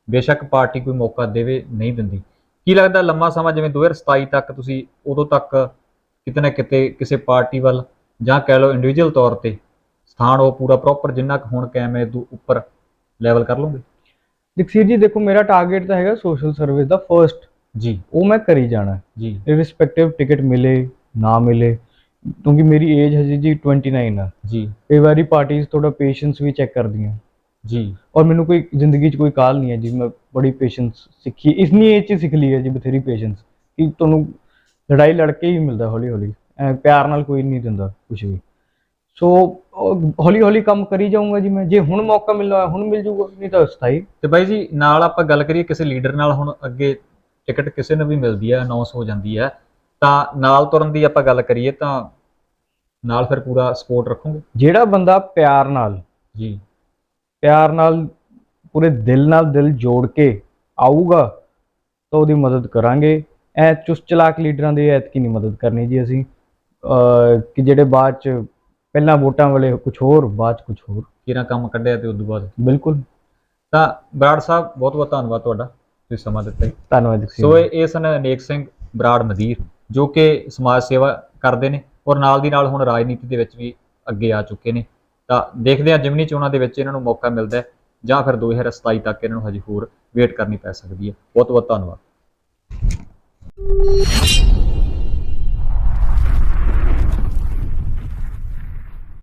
ਬੇਸ਼ੱਕ ਪਾਰਟੀ ਕੋਈ ਮੌਕਾ ਦੇਵੇ ਨਹੀਂ ਦਿੰਦੀ। ਕੀ ਲੱਗਦਾ ਲੰਮਾ ਸਮਾਂ ਜਿਵੇਂ 2027 ਤੱਕ ਤੁਸੀਂ ਉਦੋਂ ਤੱਕ ਕਿਤੇ ਨਾ ਕਿਤੇ ਕਿਸੇ ਪਾਰਟੀ ਵੱਲ ਜਾਂ ਕਹਿ ਲਓ ਇੰਡੀਵਿਜੂਅਲ ਤੌਰ ਤੇ ਸਥਾਨ ਉਹ ਪੂਰਾ ਪ੍ਰੋਪਰ ਜਿੰਨਾ ਕੁ ਹੁਣ ਕਾਇਮ ਹੈ ਤੋਂ ਉੱਪਰ ਲੈਵਲ ਕਰ ਲਓਗੇ? ਜਗਸੀਰ ਜੀ ਦੇਖੋ ਮੇਰਾ ਟਾਰਗੇਟ ਤਾਂ ਹੈਗਾ ਸੋਸ਼ਲ ਸਰਵਿਸ ਦਾ ਫਰਸਟ ਜੀ ਉਹ ਮੈਂ ਕਰੀ ਜਾਣਾ ਜੀ ਇਰਰਿਸਪੈਕਟਿਵ ਟਿਕਟ ਮਿਲੇ ਨਾ ਮਿਲੇ ਕਿਉਂਕਿ ਮੇਰੀ ਏਜ ਹਜੇ ਜੀ 29 ਆ ਜੀ ਕਈ ਵਾਰੀ ਪਾਰਟੀਆਂ ਥੋੜਾ ਪੇਸ਼ੈਂਸ ਵੀ ਚੈੱਕ ਕਰਦੀਆਂ ਜੀ ਔਰ ਮੈਨੂੰ ਕੋਈ ਜ਼ਿੰਦਗੀ 'ਚ ਕੋਈ ਕਾਲ ਨਹੀਂ ਹੈ ਜੀ ਮੈਂ ਬੜੀ ਪੇਸ਼ੈਂਸ ਸਿੱਖੀ ਇਸਨੀ ਏਜ 'ਚ ਸਿੱਖ ਲਈ ਹੈ ਜੀ ਬਥੇਰੀ ਪੇਸ਼ੈਂਸ ਕਿ ਤੁਹਾਨੂੰ ਲੜਾਈ ਲੜ ਕੇ ਹੀ ਮਿਲਦਾ ਹੌਲੀ ਹੌਲੀ ਪਿਆਰ ਨਾਲ ਕੋਈ ਨਹੀਂ ਦਿੰਦਾ ਕੁਝ ਵੀ ਸੋ ਹੌਲੀ ਹੌਲੀ ਕੰਮ ਕਰੀ ਜਾਊਂਗਾ ਜੀ ਮੈਂ। ਜੇ ਹੁਣ ਮੌਕਾ ਮਿਲਦਾ ਹੁਣ ਮਿਲ ਜੂਗਾ ਨਹੀਂ ਤਾਂ ਸਥਾਈ। ਤੇ ਬਾਈ ਜੀ ਨਾਲ ਆਪਾਂ ਗੱਲ ਕਰੀਏ ਕਿਸੇ ਲੀਡਰ ਨਾਲ ਹੁਣ ਅੱਗੇ ਟਿਕਟ ਕਿਸੇ ਨੂੰ ਵੀ ਮਿਲਦੀ ਹੈ ਅਨਾਉਂਸ ਹੋ ਜਾਂਦੀ ਹੈ ਤਾਂ ਨਾਲ ਤੁਰਨ ਦੀ ਆਪਾਂ ਗੱਲ ਕਰੀਏ ਤਾਂ ਨਾਲ ਫਿਰ ਪੂਰਾ ਸਪੋਰਟ ਰੱਖੋਗੇ? ਜਿਹੜਾ ਬੰਦਾ ਪਿਆਰ ਨਾਲ ਜੀ। ਪਿਆਰ ਨਾਲ ਪੂਰੇ ਦਿਲ ਨਾਲ ਦਿਲ ਜੋੜ ਕੇ ਆਊਗਾ ਤਾਂ ਉਹਦੀ ਮਦਦ ਕਰਾਂਗੇ। ਐ ਚੁਸਤ ਚਲਾਕ ਲੀਡਰਾਂ ਦੀ ਐਤਕੀ ਨਹੀਂ ਮਦਦ ਕਰਨੀ ਜੀ ਅਸੀਂ। ਕਿ ਜਿਹੜੇ ਬਾਅਦ ਚ ਪਹਿਲਾਂ ਵੋਟਾਂ ਵੇਲੇ ਕੁਝ ਹੋਰ ਬਾਅਦ ਕੁਝ ਹੋਰ। ਕਿਹੜਾ ਕੰਮ ਕੱਢਿਆ ਤੇ ਉਦੋਂ ਬਾਅਦ? ਬਿਲਕੁਲ। ਤਾਂ ਬਰਾੜ ਸਾਹਿਬ ਬਹੁਤ ਬਹੁਤ ਧੰਨਵਾਦ ਤੁਹਾਡਾ ਤੁਸੀਂ ਸਮਾਂ ਦਿੱਤਾ ਜੀ। ਧੰਨਵਾਦ ਜੀ ਸੋ ਇਹ ਸਨ ਅਨੇਕ ਸਿੰਘ ਬਰਾੜ ਮਦੀਰ ਜੋ ਕਿ ਸਮਾਜ ਸੇਵਾ ਕਰਦੇ ਨੇ ਔਰ ਨਾਲ ਦੀ ਨਾਲ ਹੁਣ ਰਾਜਨੀਤੀ ਦੇ ਵਿੱਚ ਵੀ ਅੱਗੇ ਆ ਚੁੱਕੇ ਨੇ। ਤਾਂ ਦੇਖਦੇ ਹਾਂ ਜਿਮਨੀ ਚੋਣਾਂ ਦੇ ਵਿੱਚ ਇਹਨਾਂ ਨੂੰ ਮੌਕਾ ਮਿਲਦਾ ਹੈ ਜਾਂ ਫਿਰ 2027 ਤੱਕ ਇਹਨਾਂ ਨੂੰ ਹਜੇ ਹੋਰ ਵੇਟ ਕਰਨੀ ਪੈ ਸਕਦੀ ਹੈ। ਬਹੁਤ ਬਹੁਤ ਧੰਨਵਾਦ।